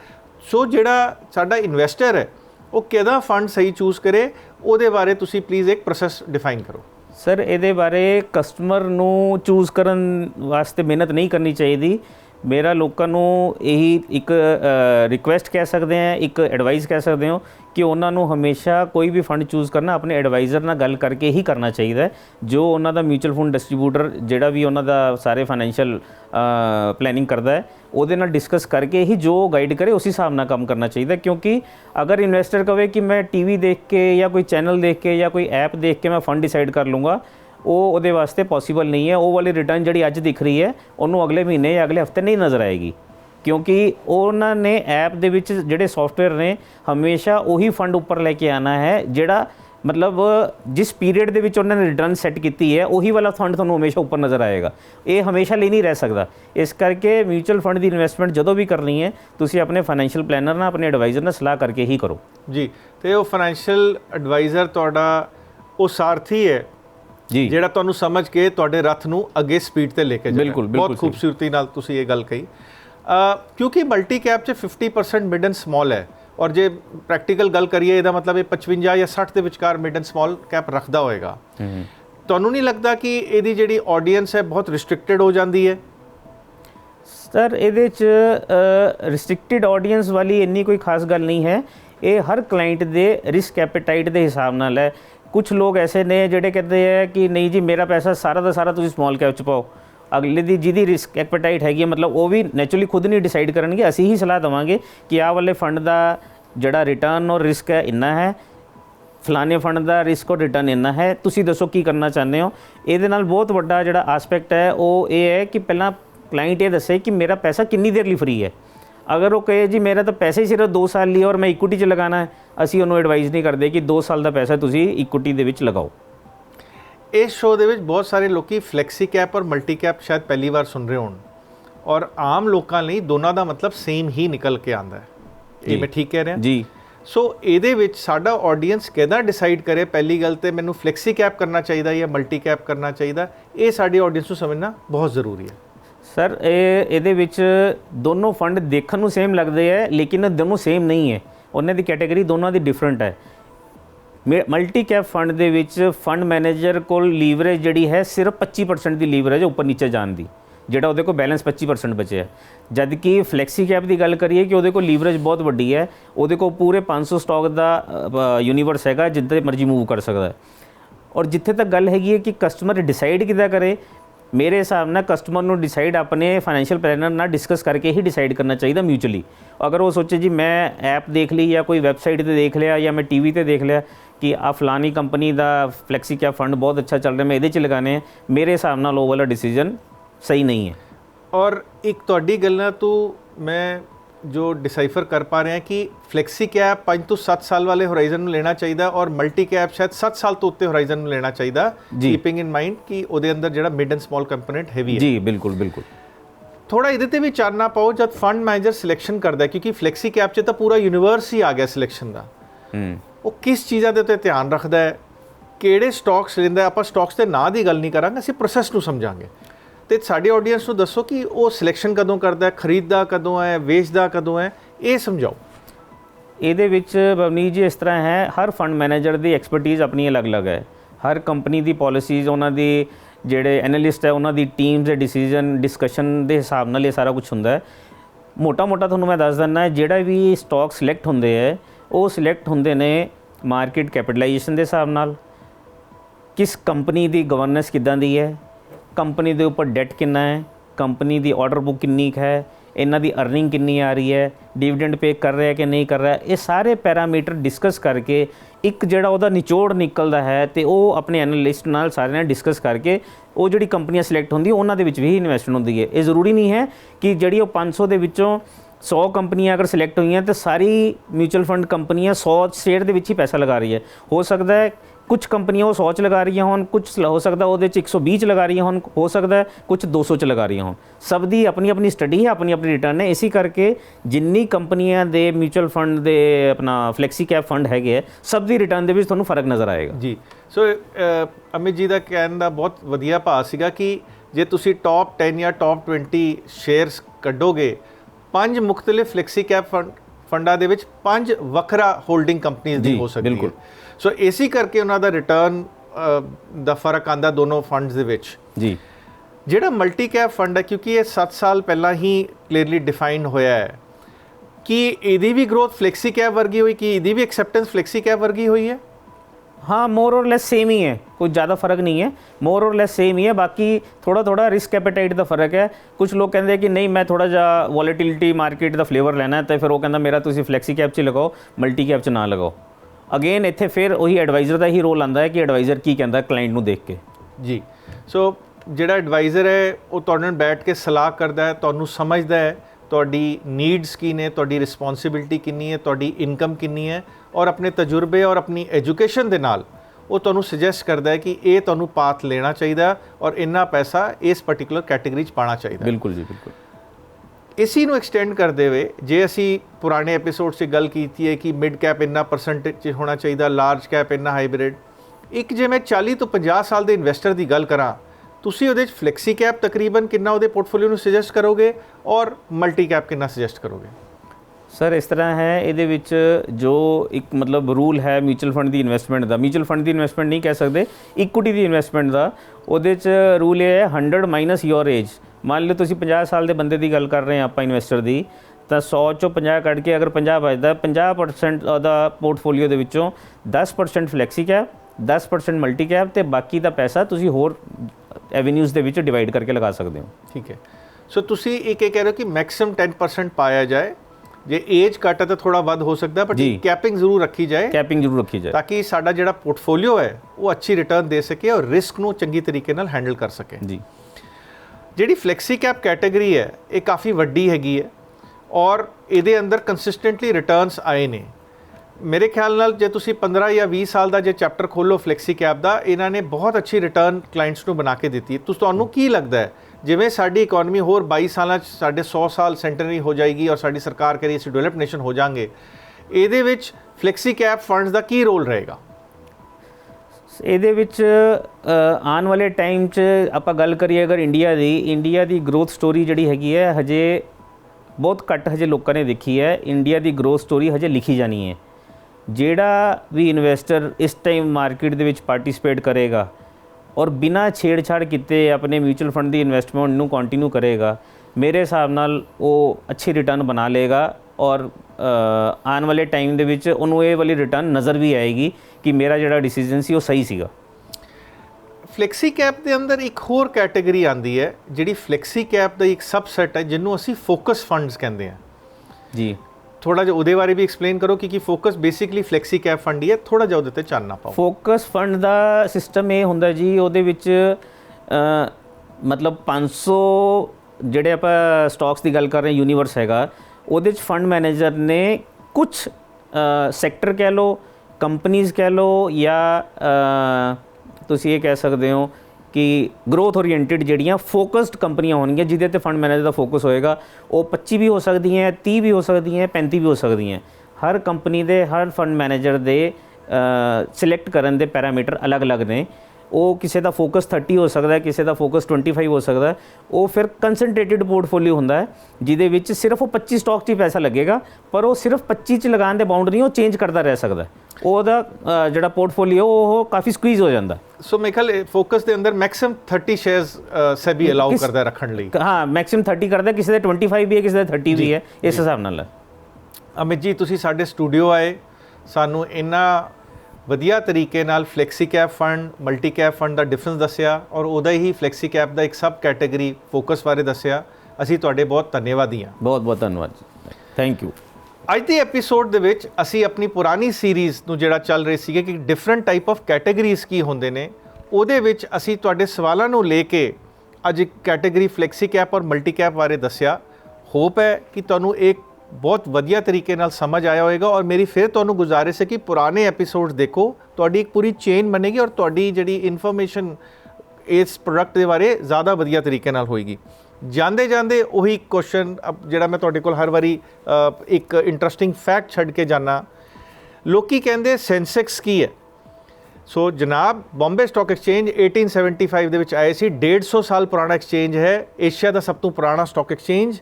ਸੋ ਜਿਹੜਾ ਸਾਡਾ ਇਨਵੈਸਟਰ ਹੈ, ਉਹ ਕਿਹਦਾ ਫੰਡ ਸਹੀ ਚੂਜ਼ ਕਰੇ, ਉਹਦੇ ਬਾਰੇ ਤੁਸੀਂ ਪਲੀਜ਼ ਇੱਕ ਪ੍ਰੋਸੈਸ ਡਿਫਾਈਨ ਕਰੋ। ਸਰ ਇਹਦੇ ਬਾਰੇ ਕਸਟਮਰ ਨੂੰ ਚੂਜ਼ ਕਰਨ ਵਾਸਤੇ ਮਿਹਨਤ ਨਹੀਂ ਕਰਨੀ ਚਾਹੀਦੀ। ਮੇਰਾ ਲੋਕਾਂ ਨੂੰ ਇਹੀ ਇੱਕ ਰਿਕੁਐਸਟ ਕਹਿ ਸਕਦੇ ਆ ਇੱਕ ਐਡਵਾਈਸ ਕਹਿ ਸਕਦੇ ਹੋ ਕਿ ਉਹਨਾਂ ਨੂੰ ਹਮੇਸ਼ਾ ਕੋਈ ਵੀ ਫੰਡ ਚੂਜ਼ ਕਰਨਾ, ਆਪਣੇ ਐਡਵਾਈਜ਼ਰ ਨਾਲ ਗੱਲ ਕਰਕੇ ਹੀ ਕਰਨਾ ਚਾਹੀਦਾ ਹੈ। ਜੋ ਉਹਨਾਂ ਦਾ ਮਿਊਚੁਅਲ ਫੰਡ ਡਿਸਟ੍ਰੀਬਿਊਟਰ ਜਿਹੜਾ ਵੀ ਉਹਨਾਂ ਦਾ ਸਾਰੇ ਫਾਈਨੈਂਸ਼ੀਅਲ ਪਲੈਨਿੰਗ ਕਰਦਾ ਹੈ, ਉਹਦੇ ਨਾਲ ਡਿਸਕਸ ਕਰਕੇ ਹੀ ਜੋ ਗਾਈਡ ਕਰੇ, ਉਸ ਹਿਸਾਬ ਨਾਲ ਕੰਮ ਕਰਨਾ ਚਾਹੀਦਾ ਕਿਉਂਕਿ ਅਗਰ ਇਨਵੈਸਟਰ ਕਵੇ ਕਿ ਮੈਂ ਟੀਵੀ ਦੇਖ ਕੇ ਜਾਂ ਕੋਈ ਚੈਨਲ ਦੇਖ ਕੇ ਜਾਂ ਕੋਈ ਐਪ ਦੇਖ ਕੇ ਮੈਂ ਫੰਡ ਡਿਸਾਈਡ ਕਰ ਲੂੰਗਾ ਉਹ ਉਹਦੇ ਵਾਸਤੇ ਪੋਸੀਬਲ ਨਹੀਂ ਹੈ। ਉਹ ਵਾਲੀ ਰਿਟਰਨ ਜਿਹੜੀ ਅੱਜ ਦਿਖ ਰਹੀ ਹੈ, ਉਹਨੂੰ ਅਗਲੇ ਮਹੀਨੇ ਜਾਂ ਅਗਲੇ ਹਫ਼ਤੇ ਨਹੀਂ ਨਜ਼ਰ ਆਏਗੀ। ਕਿਉਂਕਿ ਉਹਨਾਂ ਨੇ ਐਪ ਦੇ ਵਿੱਚ ਜਿਹੜੇ ਸੌਫਟਵੇਅਰ ਨੇ, ਹਮੇਸ਼ਾ ਉਹੀ ਫੰਡ ਉੱਪਰ ਲੈ ਕੇ ਆਣਾ ਹੈ, ਜਿਹੜਾ ਮਤਲਬ ਜਿਸ ਪੀਰੀਅਡ ਦੇ ਵਿੱਚ ਉਹਨਾਂ ਨੇ ਰਿਟਰਨ ਸੈੱਟ ਕੀਤੀ ਹੈ, ਉਹੀ ਵਾਲਾ ਫੰਡ ਤੁਹਾਨੂੰ ਹਮੇਸ਼ਾ ਉੱਪਰ ਨਜ਼ਰ ਆਏਗਾ। ਇਹ ਹਮੇਸ਼ਾ ਲਈ ਨਹੀਂ ਰਹਿ ਸਕਦਾ। ਇਸ ਕਰਕੇ ਮਿਊਚੁਅਲ ਫੰਡ ਦੀ ਇਨਵੈਸਟਮੈਂਟ ਜਦੋਂ ਵੀ ਕਰਨੀ ਹੈ, ਤੁਸੀਂ ਆਪਣੇ ਫਾਈਨੈਂਸ਼ੀਅਲ ਪਲੈਨਰ ਨਾਲ, ਆਪਣੇ ਐਡਵਾਈਜ਼ਰ ਨਾਲ ਸਲਾਹ ਕਰਕੇ ਹੀ ਕਰੋ। ਜੀ, ਤੇ ਉਹ ਫਾਈਨੈਂਸ਼ੀਅਲ ਐਡਵਾਈਜ਼ਰ ਤੁਹਾਡਾ, ਉਹ ਸਾਰਥੀ ਹੈ। ਜਿਹੜਾ ਤੁਹਾਨੂੰ ਸਮਝ ਕੇ ਤੁਹਾਡੇ ਰਥ ਨੂੰ ਅੱਗੇ ਸਪੀਡ ਤੇ ਲੈ ਕੇ ਜਾਵੇ ਬਹੁਤ ਖੂਬਸੂਰਤੀ ਨਾਲ ਤੁਸੀਂ ਇਹ ਗੱਲ ਕਹੀ। ਕਿਉਂਕਿ ਮਲਟੀ ਕੈਪ 'ਚ 50% ਮਿਡ ਸਮਾਲ ਹੈ। ਔਰ ਜੇ ਪ੍ਰੈਕਟੀਕਲ ਗੱਲ ਕਰੀਏ ਇਹਦਾ ਮਤਲਬ ਇਹ 55 ਜਾਂ 60 ਦੇ ਵਿਚਕਾਰ ਮਿਡ ਐਂਡ ਸਮਾਲ ਕੈਪ ਰੱਖਦਾ ਹੋਏਗਾ। ਤੁਹਾਨੂੰ ਨਹੀਂ ਲੱਗਦਾ ਕਿ ਇਹਦੀ ਜਿਹੜੀ ਆਡੀਅנס ਹੈ ਬਹੁਤ ਰਿਸਟ੍ਰਿਕਟਡ ਹੋ ਜਾਂਦੀ ਹੈ? ਸਰ ਇਹਦੇ ਚ ਰਿਸਟ੍ਰਿਕਟਿਡ ਆਡੀਅנס ਵਾਲੀ ਇੰਨੀ ਕੋਈ ਖਾਸ ਗੱਲ ਨਹੀਂ ਹੈ। ਇਹ ਹਰ ਕਲਾਇੰਟ ਦੇ ਰਿਸਕ ਐਪੀਟਾਈਟ ਦੇ ਹਿਸਾਬ ਨਾਲ ਹੈ। ਕੁਝ ਲੋਕ ਐਸੇ ਨੇ ਜਿਹੜੇ ਕਹਿੰਦੇ ਆ ਕਿ ਨਹੀਂ ਜੀ, ਮੇਰਾ ਪੈਸਾ ਸਾਰਾ ਦਾ ਸਾਰਾ ਤੁਸੀਂ ਸਮਾਲ ਕੈਪ ਚ ਪਾਓ। ਅਗਲੇ ਦੀ ਜਿਹਦੀ ਰਿਸਕ ਐਪੇਟਾਈਟ ਹੈਗੀ ਹੈ ਮਤਲਬ ਉਹ ਵੀ ਨੈਚੁਰਲੀ ਖੁਦ ਨਹੀਂ ਡਿਸਾਈਡ ਕਰਨਗੇ। ਅਸੀਂ ਹੀ ਸਲਾਹ ਦਵਾਂਗੇ ਕਿ ਆਹ ਵਾਲੇ ਫੰਡ ਦਾ ਜਿਹੜਾ ਰਿਟਰਨ ਔਰ ਰਿਸਕ ਹੈ, ਇੰਨਾ ਹੈ। ਫਲਾਣੇ ਫੰਡ ਦਾ ਰਿਸਕ ਔਰ ਰਿਟਰਨ ਇੰਨਾ ਹੈ। ਤੁਸੀਂ ਦੱਸੋ ਕੀ ਕਰਨਾ ਚਾਹੁੰਦੇ ਹੋ? ਇਹਦੇ ਨਾਲ ਬਹੁਤ ਵੱਡਾ ਜਿਹੜਾ ਆਸਪੈਕਟ ਹੈ, ਉਹ ਇਹ ਹੈ ਕਿ ਪਹਿਲਾਂ ਕਲਾਇੰਟ ਇਹ ਦੱਸੇ ਕਿ ਮੇਰਾ ਪੈਸਾ ਕਿੰਨੀ ਦੇਰ ਲਈ ਫ੍ਰੀ ਹੈ। ਅਗਰ ਉਹ ਕਹੇ ਜੀ ਮੇਰਾ ਤਾਂ ਪੈਸੇ ਹੀ ਸਿਰਫ 2 ਸਾਲ ਲਈ ਔਰ ਮੈਂ ਇਕੁਇਟੀ 'ਚ ਲਗਾਣਾ ਹੈ ਅਸੀਂ ਉਹਨੂੰ ਐਡਵਾਈਸ ਨਹੀਂ ਕਰਦੇ ਕਿ 2 ਸਾਲ ਦਾ ਪੈਸਾ ਤੁਸੀਂ ਇਕੁਇਟੀ ਦੇ ਵਿੱਚ ਲਗਾਓ। ਇਸ ਸ਼ੋਅ ਦੇ ਵਿੱਚ ਬਹੁਤ ਸਾਰੇ ਲੋਕੀ ਫਲੈਕਸੀ ਕੈਪ ਔਰ ਮਲਟੀ ਕੈਪ ਸ਼ਾਇਦ ਪਹਿਲੀ ਵਾਰ ਸੁਣ ਰਹੇ ਹੋਣ। ਔਰ ਆਮ ਲੋਕਾਂ ਲਈ ਦੋਨਾਂ ਦਾ ਮਤਲਬ ਸੇਮ ਹੀ ਨਿਕਲ ਕੇ ਆਂਦਾ ਹੈ। ਇਹ ਮੈਂ ਠੀਕ ਕਹਿ ਰਿਹਾ। ਜੀ। ਸੋ ਇਹਦੇ ਵਿੱਚ ਸਾਡਾ ਆਡੀਅנס ਕਿਦਾਂ ਡਿਸਾਈਡ ਕਰੇ? ਪਹਿਲੀ ਗੱਲ ਤੇ ਮੈਨੂੰ ਫਲੈਕਸੀ ਕੈਪ ਕਰਨਾ ਚਾਹੀਦਾ ਜਾਂ ਮਲਟੀ ਕੈਪ ਕਰਨਾ ਚਾਹੀਦਾ? ਇਹ ਸਾਡੇ ਆਡੀਅנס ਨੂੰ ਸਮਝਣਾ ਬਹੁਤ ਜ਼ਰੂਰੀ ਹੈ। ਸਰ, ਇਹ, ਇਹਦੇ ਵਿੱਚ ਦੋਨੋਂ ਫੰਡ ਦੇਖਣ ਨੂੰ ਸੇਮ ਲੱਗਦੇ ਹੈ ਲੇਕਿਨ ਦੋਨੋਂ ਸੇਮ ਨਹੀਂ ਹੈ ਉਹਨਾਂ ਦੀ ਕੈਟਾਗਰੀ ਦੋਨਾਂ ਦੀ ਡਿਫਰੈਂਟ ਹੈ ਮਲਟੀ ਕੈਪ ਫੰਡ ਦੇ ਵਿੱਚ ਫੰਡ ਮੈਨੇਜਰ ਕੋਲ ਲੀਵਰੇਜ ਜਿਹੜੀ ਹੈ ਸਿਰਫ 25% ਦੀ ਲੀਵਰੇਜ ਉੱਪਰ ਨੀਚੇ ਜਾਣ ਦੀ, ਜਿਹੜਾ ਉਹਦੇ ਕੋਲ ਬੈਲੈਂਸ 25% ਬਚਿਆ ਜਦ ਕਿ ਫਲੈਕਸੀ ਕੈਪ ਦੀ ਗੱਲ ਕਰੀਏ ਕਿ ਉਹਦੇ ਕੋਲ ਲੀਵਰੇਜ ਬਹੁਤ ਵੱਡੀ ਹੈ ਉਹਦੇ ਕੋਲ ਪੂਰੇ 500 ਸਟਾਕ ਦਾ ਯੂਨੀਵਰਸ ਹੈਗਾ ਜਿੱਦਾਂ ਮਰਜ਼ੀ ਮੂਵ ਕਰ ਸਕਦਾ ਹੈ ਔਰ ਜਿੱਥੇ ਤੱਕ ਗੱਲ ਹੈਗੀ ਹੈ ਕਿ ਕਸਟਮਰ ਡਿਸਾਈਡ ਕਿੱਦਾਂ ਕਰੇ ਮੇਰੇ ਹਿਸਾਬ ਨਾਲ ਕਸਟਮਰ ਨੂੰ ਡਿਸਾਈਡ ਆਪਣੇ ਫਾਈਨੈਂਸ਼ੀਅਲ ਪਲੈਨਰ ਨਾਲ ਡਿਸਕਸ ਕਰਕੇ ਹੀ ਡਿਸਾਈਡ ਕਰਨਾ ਚਾਹੀਦਾ ਮਿਊਚੁਅਲੀ ਅਗਰ ਉਹ ਸੋਚੇ ਜੀ, ਮੈਂ ਐਪ ਦੇਖ ਲਈ ਜਾਂ ਕੋਈ ਵੈਬਸਾਈਟ ਤੇ ਦੇਖ ਲਿਆ ਜਾਂ ਮੈਂ ਟੀਵੀ ਤੇ ਦੇਖ ਲਿਆ ਕਿ ਆ ਫਲਾਨੀ ਕੰਪਨੀ ਦਾ ਫਲੈਕਸੀ ਕਿਆ ਫੰਡ ਬਹੁਤ ਅੱਛਾ ਚੱਲ ਰਿਹਾ, ਮੈਂ ਇਹਦੇ 'ਚ ਲਗਾਣੇ ਆ, ਮੇਰੇ ਹਿਸਾਬ ਨਾਲ ਉਹ ਵਾਲਾ ਡਿਸੀਜਨ ਸਹੀ ਨਹੀਂ ਹੈ। ਔਰ ਇੱਕ ਤੁਹਾਡੀ ਗੱਲਾਂ ਤੋਂ, ਮੈਂ ਜੋ ਡਿਸਾਈਫਰ ਕਰ ਪਾ ਰਿਹਾ ਕਿ ਫਲੈਕਸੀ ਕੈਪ 5 ਤੋਂ 7 ਸਾਲ ਵਾਲੇ ਹੋਰਾਈਜ਼ਨ ਨੂੰ ਲੈਣਾ ਚਾਹੀਦਾ ਔਰ ਮਲਟੀ ਕੈਪ ਸ਼ਾਇਦ 7 ਸਾਲ ਤੋਂ ਉੱਤੇ ਹੋਰਾਈਜ਼ਨ ਨੂੰ ਲੈਣਾ ਚਾਹੀਦਾ। ਕੀਪਿੰਗ ਇਨ ਮਾਈਂਡ ਕਿ ਉਹਦੇ ਅੰਦਰ ਜਿਹੜਾ mid and small component heavy ਹੈ ਜੀ ਬਿਲਕੁਲ ਬਿਲਕੁਲ ਥੋੜਾ ਇਹਦੇ ਤੇ ਵੀ ਚਾਨਣਾ ਪਾਓ ਜਦ ਫੰਡ ਮੈਨੇਜਰ ਸਿਲੈਕਸ਼ਨ ਕਰਦਾ ਹੈ, ਕਿਉਂਕਿ ਫਲੈਕਸੀ ਕੈਪ 'ਚ ਤਾਂ ਪੂਰਾ ਯੂਨੀਵਰਸ ਹੀ ਆ ਗਿਆ ਸਿਲੈਕਸ਼ਨ ਦਾ ਹੂੰ ਉਹ ਕਿਸ ਚੀਜ਼ਾਂ ਦੇ ਉੱਤੇ ਧਿਆਨ ਰੱਖਦਾ ਹੈ ਕਿਹੜੇ ਸਟਾਕਸ ਲੈਂਦਾ ਹੈ? ਆਪਾਂ ਸਟਾਕਸ ਦੇ ਨਾਂ ਦੀ ਗੱਲ ਨਹੀਂ ਕਰਾਂਗੇ ਅਸੀਂ ਪ੍ਰੋਸੈਸ ਨੂੰ ਸਮਝਾਂਗੇ ਤੇ ਸਾਡੇ ਆਡੀਅנס ਨੂੰ ਦੱਸੋ ਕਿ ਉਹ ਸਿਲੈਕਸ਼ਨ ਕਦੋਂ ਕਰਦਾ ਹੈ, ਖਰੀਦਦਾ ਕਦੋਂ ਹੈ, ਵੇਚਦਾ ਕਦੋਂ ਹੈ, ਇਹ ਸਮਝਾਓ। ਇਹਦੇ ਵਿੱਚ ਬਵਨੀਤ ਜੀ ਇਸ ਤਰ੍ਹਾਂ ਹੈ, ਹਰ ਫੰਡ ਮੈਨੇਜਰ ਦੀ ਐਕਸਪਰਟਿਜ਼ ਆਪਣੀ ਅਲੱਗ-ਅਲੱਗ ਹੈ। ਹਰ ਕੰਪਨੀ ਦੀ ਪਾਲਿਸੀਜ਼ ਉਹਨਾਂ ਦੀ ਜਿਹੜੇ ਐਨਾਲਿਸਟ ਹੈ, ਉਹਨਾਂ ਦੀ ਟੀਮਸ ਦੇ ਡਿਸੀਜਨ ਡਿਸਕਸ਼ਨ ਦੇ ਹਿਸਾਬ ਨਾਲ ਇਹ ਸਾਰਾ ਕੁਝ ਹੁੰਦਾ ਹੈ। ਮੋਟਾ-ਮੋਟਾ ਤੁਹਾਨੂੰ ਮੈਂ ਦੱਸ ਦਿੰਦਾ, ਜਿਹੜਾ ਵੀ ਸਟਾਕ ਸਿਲੈਕਟ ਹੁੰਦੇ ਹੈ, ਉਹ ਸਿਲੈਕਟ ਹੁੰਦੇ ਨੇ ਮਾਰਕੀਟ ਕੈਪੀਟਲਾਈਜੇਸ਼ਨ ਦੇ ਹਿਸਾਬ ਨਾਲ। ਕਿਸ ਕੰਪਨੀ ਦੀ ਗਵਰਨੈਂਸ ਕਿੱਦਾਂ ਦੀ ਹੈ ਕੰਪਨੀ ਦੇ ਉੱਪਰ ਡੈਟ ਕਿੰਨਾ ਹੈ? ਕੰਪਨੀ ਦੀ ਆਰਡਰ ਬੁੱਕ ਕਿੰਨੀ ਕੁ ਹੈ? ਇਹਨਾਂ ਦੀ ਅਰਨਿੰਗ ਕਿੰਨੀ ਆ ਰਹੀ ਹੈ? ਡਿਵੀਡੈਂਡ ਪੇ ਕਰ ਰਿਹਾ ਕਿ ਨਹੀਂ ਕਰ ਰਿਹਾ? ਇਹ ਸਾਰੇ ਪੈਰਾਮੀਟਰ ਡਿਸਕਸ ਕਰਕੇ ਇੱਕ ਜਿਹੜਾ ਉਹਦਾ ਨਿਚੋੜ ਨਿਕਲਦਾ ਹੈ ਤੇ ਉਹ ਆਪਣੇ ਐਨਾਲਿਸਟ ਨਾਲ ਸਾਰਿਆਂ ਨਾਲ ਡਿਸਕਸ ਕਰਕੇ ਉਹ ਜਿਹੜੀ ਕੰਪਨੀਆਂ ਸਿਲੈਕਟ ਹੁੰਦੀ, ਉਹਨਾਂ ਦੇ ਵਿੱਚ ਵੀ ਇਨਵੈਸਟਮੈਂਟ ਹੁੰਦੀ ਹੈ। ਇਹ ਜ਼ਰੂਰੀ ਨਹੀਂ ਹੈ ਕਿ ਜਿਹੜੀ ਉਹ 500 ਦੇ ਵਿੱਚੋਂ 100 ਕੰਪਨੀਆਂ ਅਗਰ ਸਿਲੈਕਟ ਹੋਈਆਂ, ਤੇ ਸਾਰੀ ਮਿਊਚੁਅਲ ਫੰਡ ਕੰਪਨੀਆਂ 100 ਸ਼ੇਅਰ ਦੇ ਵਿੱਚ ਹੀ ਪੈਸਾ ਲਗਾ ਰਹੀ ਹੈ। ਹੋ ਸਕਦਾ ਹੈ ਕੁਝ ਕੰਪਨੀਆਂ ਉਹ 100 ਚ ਲਗਾ ਰਹੀਆਂ ਹੋਣ ਕੁਝ ਹੋ ਸਕਦਾ ਉਹਦੇ ਚ 120 ਚ ਲਗਾ ਰਹੀਆਂ ਹੋਣ ਹੋ ਸਕਦਾ ਕੁਝ 200 ਚ ਲਗਾ ਰਹੀਆਂ ਹੋਣ। ਸਭ ਦੀ ਆਪਣੀ ਆਪਣੀ ਸਟੱਡੀ ਹੈ ਆਪਣੀ ਆਪਣੀ ਰਿਟਰਨ ਹੈ। ਇਸੇ ਕਰਕੇ ਜਿੰਨੀ ਕੰਪਨੀਆਂ ਦੇ ਮਿਊਚੁਅਲ ਫੰਡ ਦੇ ਆਪਣਾ ਫਲੈਕਸੀ ਕੈਪ ਫੰਡ ਹੈਗੇ ਹੈ ਸਭ ਦੀ ਰਿਟਰਨ ਦੇ ਵਿੱਚ ਤੁਹਾਨੂੰ ਫ਼ਰਕ ਨਜ਼ਰ ਆਏਗਾ। ਜੀ। ਸੋ ਅਮਿਤ ਜੀ ਦਾ ਕਹਿਣ ਦਾ ਬਹੁਤ ਵਧੀਆ ਭਾਅ ਸੀਗਾ ਕਿ ਜੇ ਤੁਸੀਂ ਟੌਪ 10 ਜਾਂ ਟੌਪ 20 ਸ਼ੇਅਰਸ ਕੱਢੋਗੇ ਪੰਜ ਮੁxtਲਿਫ ਫਲੈਕਸੀ ਕੈਪ ਫੰਡ ਫੰਡਾਂ ਦੇ ਵਿੱਚ ਪੰਜ ਵੱਖਰਾ ਹੋਲਡਿੰਗ ਕੰਪਨੀਆਂ ਦੀ ਹੋ ਸਕਦੀ ਹੈ। ਬਿਲਕੁਲ। ਸੋ ਇਸੇ ਕਰਕੇ ਉਹਨਾਂ ਦਾ ਰਿਟਰਨ ਦਾ ਫਰਕ ਆਂਦਾ ਦੋਨੋਂ ਫੰਡਸ ਦੇ ਵਿੱਚ ਜੀ ਜਿਹੜਾ ਮਲਟੀ ਕੈਪ ਫੰਡ ਹੈ ਕਿਉਂਕਿ ਇਹ 7 ਸਾਲ ਪਹਿਲਾਂ ਹੀ ਕਲੀਅਰਲੀ ਡਿਫਾਈਨ ਹੋਇਆ ਹੈ ਕਿ ਇਹਦੀ ਵੀ ਗਰੋਥ ਫਲੈਕਸੀ ਕੈਪ ਵਰਗੀ ਹੋਈ ਕਿ ਇਹਦੀ ਵੀ ਐਕਸੈਪਟੈਂਸ ਫਲੈਕਸੀ ਕੈਪ ਵਰਗੀ ਹੋਈ ਹੈ हाँ मोर और लेस सेम ही है कोई ज़्यादा फर्क नहीं है मोर और लेस सेम ही है बाकी थोड़ा थोड़ा रिस्क एपेटाइट ਦਾ ਫਰਕ ਹੈ ਕੁਝ ਲੋਕ ਕਹਿੰਦੇ ਕਿ ਨਹੀਂ ਮੈਂ ਥੋੜਾ ਜਿਹਾ ਵੋਲੇਟਿਲਿਟੀ ਮਾਰਕੀਟ ਦਾ ਫਲੇਵਰ ਲੈਣਾ ਹੈ ਤੇ ਫਿਰ ਉਹ ਕਹਿੰਦਾ ਮੇਰਾ ਤੁਸੀਂ ਫਲੈਕਸੀ ਕੈਪ 'ਚ ਲਗਾਓ ਮਲਟੀ ਕੈਪ 'ਚ ਨਾ ਲਗਾਓ ਅਗੇਨ ਇੱਥੇ ਫਿਰ ਉਹੀ ਐਡਵਾਈਜ਼ਰ ਦਾ ਹੀ ਰੋਲ ਆਂਦਾ ਹੈ ਕਿ ਐਡਵਾਈਜ਼ਰ ਕੀ ਕਹਿੰਦਾ ਕਲਾਇੰਟ ਨੂੰ ਦੇਖ ਕੇ। ਜੀ। ਸੋ ਜਿਹੜਾ ਐਡਵਾਈਜ਼ਰ ਹੈ ਉਹ ਤੁਹਾਡੇ ਨਾਲ ਬੈਠ ਕੇ ਸਲਾਹ ਕਰਦਾ ਹੈ ਤੁਹਾਨੂੰ ਸਮਝਦਾ ਹੈ ਤੁਹਾਡੀ ਨੀਡਸ ਕੀ ਨੇ ਤੁਹਾਡੀ ਰਿਸਪੌਂਸਿਬਿਲਟੀ ਕਿੰਨੀ ਹੈ ਤੁਹਾਡੀ ਇਨਕਮ ਕਿੰਨੀ ਹੈ ਔਰ ਆਪਣੇ ਤਜਰਬੇ ਔਰ ਆਪਣੀ ਐਜੂਕੇਸ਼ਨ ਦੇ ਨਾਲ ਉਹ ਤੁਹਾਨੂੰ ਸੁਜੈਸਟ ਕਰਦਾ ਹੈ ਕਿ ਇਹ ਤੁਹਾਨੂੰ ਪਾਥ ਲੈਣਾ ਚਾਹੀਦਾ ਔਰ ਇੰਨਾ ਪੈਸਾ ਇਸ ਪਾਰਟਿਕੂਲਰ ਕੈਟਾਗਰੀ 'ਚ ਪਾਣਾ ਚਾਹੀਦਾ। ਬਿਲਕੁਲ ਜੀ ਬਿਲਕੁਲ। ਇਸੀ ਨੂੰ ਐਕਸਟੈਂਡ ਕਰਦੇ ਹੋਏ, ਜੇ ਅਸੀਂ ਪੁਰਾਣੇ ਐਪੀਸੋਡ 'ਚ ਗੱਲ ਕੀਤੀ ਹੈ ਕਿ ਮਿਡ ਕੈਪ ਇੰਨਾ ਪਰਸੈਂਟੇਜ 'ਚ ਹੋਣਾ ਚਾਹੀਦਾ ਲਾਰਜ ਕੈਪ ਇੰਨਾ ਹਾਈਬ੍ਰਿਡ ਇੱਕ ਜੇ ਮੈਂ 40 ਤੋਂ 50 ਸਾਲ ਦੇ ਇਨਵੈਸਟਰ ਦੀ ਗੱਲ ਕਰਾਂ, ਤੁਸੀਂ ਉਹਦੇ 'ਚ ਫਲੈਕਸੀ ਕੈਪ ਤਕਰੀਬਨ ਕਿੰਨਾ ਉਹਦੇ ਪੋਰਟਫੋਲੀਓ ਨੂੰ ਸੁਜੈਸਟ ਕਰੋਗੇ ਔਰ ਮਲਟੀ ਕੈਪ ਕਿੰਨਾ ਸੁਜੈਸਟ ਕਰੋਗੇ? ਸਰ, ਇਸ ਤਰ੍ਹਾਂ ਹੈ, ਇਹਦੇ ਵਿੱਚ ਜੋ ਇੱਕ ਮਤਲਬ ਰੂਲ ਹੈ ਮਿਊਚੁਅਲ ਫੰਡ ਦੀ ਇਨਵੈਸਟਮੈਂਟ ਦਾ ਮਿਊਚੁਅਲ ਫੰਡ ਦੀ ਇਨਵੈਸਟਮੈਂਟ ਨਹੀਂ ਕਹਿ ਸਕਦੇ ਇਕੁਇਟੀ ਦੀ ਇਨਵੈਸਟਮੈਂਟ ਦਾ, ਉਹਦੇ 'ਚ ਰੂਲ ਇਹ ਹੈ 100 ਮਾਈਨਸ ਯੋਰ ਏਜ ਮੰਨ ਲਓ ਤੁਸੀਂ 50 ਸਾਲ ਦੇ ਬੰਦੇ ਦੀ ਗੱਲ ਕਰ ਰਹੇ ਹਾਂ ਆਪਾਂ ਇਨਵੈਸਟਰ ਦੀ, ਤਾਂ 100 ਚੋਂ 50 ਕੱਢ ਕੇ ਅਗਰ 50 ਬਚਦਾ 50% ਉਹਦਾ ਪੋਰਟਫੋਲੀਓ ਦੇ ਵਿੱਚੋਂ 10% ਫਲੈਕਸੀ ਕੈਪ 10% ਮਲਟੀ ਕੈਪ ਤੇ ਬਾਕੀ ਦਾ ਪੈਸਾ ਤੁਸੀਂ ਹੋਰ ਐਵੇਨਿਊਜ਼ ਦੇ ਵਿੱਚ ਡਿਵਾਈਡ ਕਰਕੇ ਲਗਾ ਸਕਦੇ ਹੋ। ਠੀਕ ਹੈ। ਸੋ ਤੁਸੀਂ ਇਹ ਕਹਿ ਰਹੇ ਹੋ ਕਿ ਮੈਕਸਿਮਮ 10% ਪਾਇਆ ਜਾਏ ਜੇ ਏਜ ਘੱਟ ਹੈ ਤਾਂ ਥੋੜਾ ਵੱਧ ਹੋ ਸਕਦਾ ਬਟ। ਕੈਪਿੰਗ ਜ਼ਰੂਰ ਰੱਖੀ ਜਾਏ। ਕੈਪਿੰਗ ਜ਼ਰੂਰ ਰੱਖੀ ਜਾਏ। ਤਾਂ ਕਿ ਸਾਡਾ ਜਿਹੜਾ ਪੋਰਟਫੋਲੀਓ ਹੈ ਉਹ ਅੱਛੀ ਰਿਟਰਨ ਦੇ ਸਕੇ ਔਰ ਰਿਸਕ ਨੂੰ ਚੰਗੀ ਤਰੀਕੇ ਨਾਲ ਹੈਂਡਲ ਕਰ ਸਕੇ। ਜੀ। ਜਿਹੜੀ ਫਲੈਕਸੀ ਕੈਪ ਕੈਟਾਗਰੀ ਹੈ ਇਹ ਕਾਫੀ ਵੱਡੀ ਹੈਗੀ ਹੈ ਔਰ ਇਹਦੇ ਅੰਦਰ ਕੰਸਿਸਟੈਂਟਲੀ ਰਿਟਰਨਸ ਆਏ ਨੇ। ਮੇਰੇ ਖਿਆਲ ਨਾਲ ਜੇ ਤੁਸੀਂ 15 ਜਾਂ 20 ਸਾਲ ਦਾ ਜੇ ਚੈਪਟਰ ਖੋਲੋ ਫਲੈਕਸੀ ਕੈਪ ਦਾ ਇਹਨਾਂ ਨੇ ਬਹੁਤ ਅੱਛੀ ਰਿਟਰਨ ਕਲਾਇੰਟਸ ਨੂੰ ਬਣਾ ਕੇ ਦਿੱਤੀ ਹੈ। ਤੁਸੀਂ ਤੁਹਾਨੂੰ ਕੀ ਲੱਗਦਾ ਹੈ ਜਿਵੇਂ ਸਾਡੀ ਇਕਨੋਮੀ ਹੋਰ 22 ਸਾਲਾਂ ਚ ਸਾਡੇ 100 ਸਾਲ ਸੈਂਟਨਰੀ ਹੋ ਜਾਏਗੀ ਔਰ ਸਾਡੀ ਸਰਕਾਰ ਕਰੀ ਅਸੀਂ ਡਿਵੈਲਪ ਨੇਸ਼ਨ ਹੋ ਜਾਾਂਗੇ ਇਹਦੇ ਵਿੱਚ ਫਲੈਕਸੀ ਕੈਪ ਫੰਡਸ ਦਾ ਕੀ ਰੋਲ ਰਹੇਗਾ? ਇਹਦੇ ਵਿੱਚ ਆਉਣ ਵਾਲੇ ਟਾਈਮ 'ਚ ਆਪਾਂ ਗੱਲ ਕਰੀਏ ਅਗਰ ਇੰਡੀਆ ਦੀ ਇੰਡੀਆ ਦੀ ਗਰੋਥ ਸਟੋਰੀ ਜਿਹੜੀ ਹੈਗੀ ਹੈ, ਹਜੇ ਬਹੁਤ ਘੱਟ ਹਜੇ ਲੋਕਾਂ ਨੇ ਦੇਖੀ ਹੈ। ਇੰਡੀਆ ਦੀ ਗਰੋਥ ਸਟੋਰੀ ਹਜੇ ਲਿਖੀ ਜਾਣੀ ਹੈ। ਜਿਹੜਾ ਵੀ ਇਨਵੈਸਟਰ ਇਸ ਟਾਈਮ ਮਾਰਕੀਟ ਦੇ ਵਿੱਚ ਪਾਰਟਿਸਿਪੇਟ ਕਰੇਗਾ ਔਰ ਬਿਨਾ ਛੇੜਛਾੜ ਕੀਤੇ ਆਪਣੇ ਮਿਊਚੁਅਲ ਫੰਡ ਦੀ ਇਨਵੈਸਟਮੈਂਟ ਨੂੰ ਕੰਟੀਨਿਊ ਕਰੇਗਾ ਮੇਰੇ ਹਿਸਾਬ ਨਾਲ ਉਹ ਅੱਛੀ ਰਿਟਰਨ ਬਣਾ ਲੇਗਾ ਔਰ ਆਉਣ ਵਾਲੇ ਟਾਈਮ ਦੇ ਵਿੱਚ ਉਹਨੂੰ ਇਹ ਵਾਲੀ ਰਿਟਰਨ ਨਜ਼ਰ ਵੀ ਆਏਗੀ ਕਿ ਮੇਰਾ ਜਿਹੜਾ ਡਿਸੀਜਨ ਸੀ ਉਹ ਸਹੀ ਸੀਗਾ। ਫਲੈਕਸੀ ਕੈਪ ਦੇ ਅੰਦਰ ਇੱਕ ਹੋਰ ਕੈਟਾਗਰੀ ਆਂਦੀ ਹੈ ਜਿਹੜੀ ਫਲੈਕਸੀ ਕੈਪ ਦਾ ਇੱਕ ਸਬਸੈਟ ਹੈ ਜਿਹਨੂੰ ਅਸੀਂ ਫੋਕਸ ਫੰਡਸ ਕਹਿੰਦੇ ਹਾਂ। ਜੀ। ਥੋੜਾ ਜਿਹਾ ਉਹਦੇ ਬਾਰੇ ਵੀ ਐਕਸਪਲੇਨ ਕਰੋ ਕਿ ਕੀ focus basically flexi cap fund ਹੀ ਹੈ ਥੋੜਾ ਜਿਹਾ ਉਹਦੇ ਤੇ ਚਾਨਣਾ ਪਾਓ ਫੋਕਸ ਫੰਡ ਦਾ ਸਿਸਟਮ ਇਹ ਹੁੰਦਾ ਜੀ ਉਹਦੇ ਵਿੱਚ ਅ, ਮਤਲਬ 500 ਜਿਹੜੇ ਆਪਾਂ ਸਟਾਕਸ ਦੀ ਗੱਲ ਕਰ ਰਹੇ ਯੂਨੀਵਰਸ ਹੈਗਾ ਉਹਦੇ ਚ ਫੰਡ ਮੈਨੇਜਰ ਨੇ ਕੁਝ ਸੈਕਟਰ ਕਹਿ ਲਓ ਕੰਪਨੀਆਂ ਕਹਿ ਲਓ ਜਾਂ ਤੁਸੀਂ ਇਹ ਕਹਿ ਸਕਦੇ ਹੋ ਕਿ ਗਰੋਥ ਓਰੀਐਂਟਡ ਜਿਹੜੀਆਂ ਫੋਕਸਡ ਕੰਪਨੀਆਂ ਹੋਣਗੀਆਂ, ਜਿਹਦੇ ਤੇ ਫੰਡ ਮੈਨੇਜਰ ਦਾ ਫੋਕਸ ਹੋਏਗਾ, ਉਹ 25 ਵੀ ਹੋ ਸਕਦੀਆਂ 30 ਵੀ ਹੋ ਸਕਦੀਆਂ 35 ਵੀ ਹੋ ਸਕਦੀਆਂ ਹਰ ਕੰਪਨੀ ਦੇ, ਹਰ ਫੰਡ ਮੈਨੇਜਰ ਦੇ ਸਿਲੈਕਟ ਕਰਨ ਦੇ ਪੈਰਾਮੀਟਰ ਅਲੱਗ-ਅਲੱਗ ਨੇ। ਉਹ ਕਿਸੇ ਦਾ ਫੋਕਸ 30 ਹੋ ਸਕਦਾ ਹੈ ਕਿਸੇ ਦਾ ਫੋਕਸ 25 ਹੋ ਸਕਦਾ ਹੈ ਉਹ ਫਿਰ ਕਨਸੈਂਟਰੇਟਿਡ ਪੋਰਟਫੋਲੀਓ ਹੁੰਦਾ ਹੈ ਜਿਹਦੇ ਵਿੱਚ ਸਿਰਫ ਉਹ 25 ਸਟਾਕ 'ਚ ਹੀ ਪੈਸਾ ਲੱਗੇਗਾ ਪਰ ਉਹ ਸਿਰਫ 25 'ਚ ਲਗਾਉਣ ਦੇ ਬਾਉਂਡ ਨਹੀਂ ਉਹ ਚੇਂਜ ਕਰਦਾ ਰਹਿ ਸਕਦਾ। ਉਹਦਾ ਜਿਹੜਾ ਪੋਰਟਫੋਲੀਓ ਉਹ ਕਾਫੀ ਸਕੁਈਜ਼ ਹੋ ਜਾਂਦਾ। ਸੋ ਮੇਰੇ ਖਿਆਲ ਫੋਕਸ ਦੇ ਅੰਦਰ ਮੈਕਸਿਮਮ 30 ਸ਼ੇਅਰਸ ਸੈਬੀ ਅਲਾਉ ਕਰਦਾ ਰੱਖਣ ਲਈ ਹਾਂ ਮੈਕਸਿਮਮ 30 ਕਰਦਾ ਕਿਸੇ ਦਾ 25 ਵੀ ਹੈ ਕਿਸੇ ਦਾ 30 ਵੀ ਹੈ ਇਸ ਹਿਸਾਬ ਨਾਲ ਅਮਿਤ ਜੀ ਤੁਸੀਂ ਸਾਡੇ ਸਟੂਡੀਓ ਆਏ ਸਾਨੂੰ ਇੰਨਾ ਵਧੀਆ ਤਰੀਕੇ ਨਾਲ flexi cap fund multi cap fund ਦਾ ਡਿਫਰੈਂਸ ਦੱਸਿਆ ਔਰ ਉਹਦਾ ਹੀ ਫਲੈਕਸੀ ਕੈਪ ਦਾ ਇੱਕ ਸਬ ਕੈਟਾਗਰੀ ਫੋਕਸ ਬਾਰੇ ਦੱਸਿਆ। ਅਸੀਂ ਤੁਹਾਡੇ ਬਹੁਤ ਧੰਨਵਾਦੀ ਹਾਂ। ਬਹੁਤ ਬਹੁਤ ਧੰਨਵਾਦ ਜੀ। ਥੈਂਕ ਯੂ ਅੱਜ ਦੇ ਐਪੀਸੋਡ ਦੇ ਵਿੱਚ ਅਸੀਂ ਆਪਣੀ ਪੁਰਾਣੀ ਸੀਰੀਜ਼ ਨੂੰ ਜਿਹੜਾ ਚੱਲ ਰਹੀ ਸੀਗੇ ਕਿ ਡਿਫਰੈਂਟ ਟਾਈਪ ਆਫ ਕੈਟਾਗਰੀਜ਼ ਕੀ ਹੁੰਦੇ ਨੇ ਉਹਦੇ ਵਿੱਚ ਅਸੀਂ ਤੁਹਾਡੇ ਸਵਾਲਾਂ ਨੂੰ ਲੈ ਕੇ ਅੱਜ ਇੱਕ ਕੈਟਾਗਰੀ ਫਲੈਕਸੀ ਕੈਪ ਔਰ ਮਲਟੀ ਕੈਪ ਬਾਰੇ ਦੱਸਿਆ। ਹੋਪ ਹੈ ਕਿ ਤੁਹਾਨੂੰ ਇੱਕ ਬਹੁਤ ਵਧੀਆ ਤਰੀਕੇ ਨਾਲ ਸਮਝ ਆਇਆ ਹੋਵੇਗਾ ਔਰ ਮੇਰੀ ਫਿਰ ਤੁਹਾਨੂੰ ਗੁਜ਼ਾਰਿਸ਼ ਹੈ ਕਿ ਪੁਰਾਣੇ ਐਪੀਸੋਡਸ ਦੇਖੋ, ਤੁਹਾਡੀ ਇੱਕ ਪੂਰੀ ਚੇਨ ਬਣੇਗੀ ਔਰ ਤੁਹਾਡੀ ਜਿਹੜੀ ਇਨਫੋਰਮੇਸ਼ਨ ਇਸ ਪ੍ਰੋਡਕਟ ਦੇ ਬਾਰੇ ਜ਼ਿਆਦਾ ਵਧੀਆ ਤਰੀਕੇ ਨਾਲ ਹੋਏਗੀ। ਜਾਂਦੇ ਜਾਂਦੇ ਉਹੀ ਕੁਐਸਚਨ ਜਿਹੜਾ ਮੈਂ ਤੁਹਾਡੇ ਕੋਲ ਹਰ ਵਾਰੀ ਇੱਕ ਇੰਟਰਸਟਿੰਗ ਫੈਕਟ ਛੱਡ ਕੇ ਜਾਣਾ ਲੋਕੀ ਕਹਿੰਦੇ ਸੈਂਸੈਕਸ ਕੀ ਹੈ? ਸੋ ਜਨਾਬ, ਬੰਬੇ ਸਟਾਕ ਐਕਸਚੇਂਜ 1875 ਦੇ ਵਿੱਚ ਆਏ ਸੀ। 150 ਸਾਲ ਪੁਰਾਣਾ ਐਕਸਚੇਂਜ ਹੈ। ਏਸ਼ੀਆ ਦਾ ਸਭ ਤੋਂ ਪੁਰਾਣਾ ਸਟਾਕ ਐਕਸਚੇਂਜ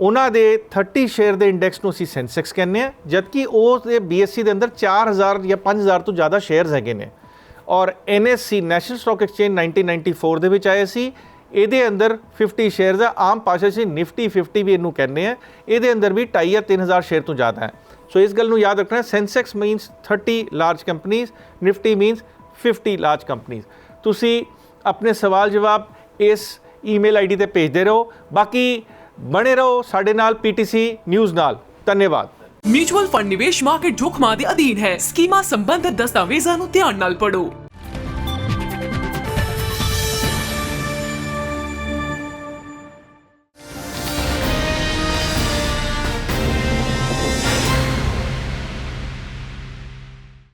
ਉਹਨਾਂ ਦੇ 30 ਸ਼ੇਅਰ ਦੇ ਇੰਡੈਕਸ ਨੂੰ ਅਸੀਂ ਸੈਂਸੈਕਸ ਕਹਿੰਦੇ ਆ ਜਦਕਿ ਉਸ ਦੇ BSE ਦੇ ਅੰਦਰ 4000 ਜਾਂ 5000 ਤੋਂ ਜ਼ਿਆਦਾ ਸ਼ੇਅਰਸ ਹੈਗੇ ਨੇ। ਔਰ NSE ਨੈਸ਼ਨਲ ਸਟਾਕ ਐਕਸਚੇਂਜ 1994 ਦੇ ਵਿੱਚ ਆਏ ਸੀ। ਇਹਦੇ ਅੰਦਰ 50 ਸ਼ੇਅਰਸ ਆ। ਆਮ ਭਾਸ਼ਾ 'ਚ ਨਿਫਟੀ 50 ਵੀ ਇਹਨੂੰ ਕਹਿੰਦੇ ਆ ਇਹਦੇ ਅੰਦਰ ਵੀ 2.5 ਜਾਂ 3000 ਸ਼ੇਅਰ ਤੋਂ ਜ਼ਿਆਦਾ ਹੈ। ਸੋ ਇਸ ਗੱਲ ਨੂੰ ਯਾਦ ਰੱਖਣਾ ਸੈਂਸੈਕਸ ਮੀਨਸ 30 ਲਾਰਜ ਕੰਪਨੀਆਂ ਨਿਫਟੀ ਮੀਨਸ 50 ਲਾਰਜ ਕੰਪਨੀਆਂ ਤੁਸੀਂ ਆਪਣੇ ਸਵਾਲ ਜਵਾਬ ਇਸ ਈਮੇਲ ਆਈਡੀ ਤੇ ਭੇਜਦੇ ਰਹੋ। ਬਾਕੀ ਬਣੇ ਰਹੋ ਸਾਡੇ ਨਾਲ ਪੀਟੀਸੀ ਨਿਊਜ਼ ਨਾਲ। ਧੰਨਵਾਦ। ਮਿਊਚੁਅਲ ਫੰਡ ਨਿਵੇਸ਼ ਮਾਰਕੀਟ ਜੋਖਮਾਂ ਦੇ ਅਧੀਨ ਹੈ। ਸਕੀਮਾਂ ਸੰਬੰਧਤ ਦਸਤਾਵੇਜ਼ਾਂ ਨੂੰ ਧਿਆਨ ਨਾਲ ਪੜ੍ਹੋ।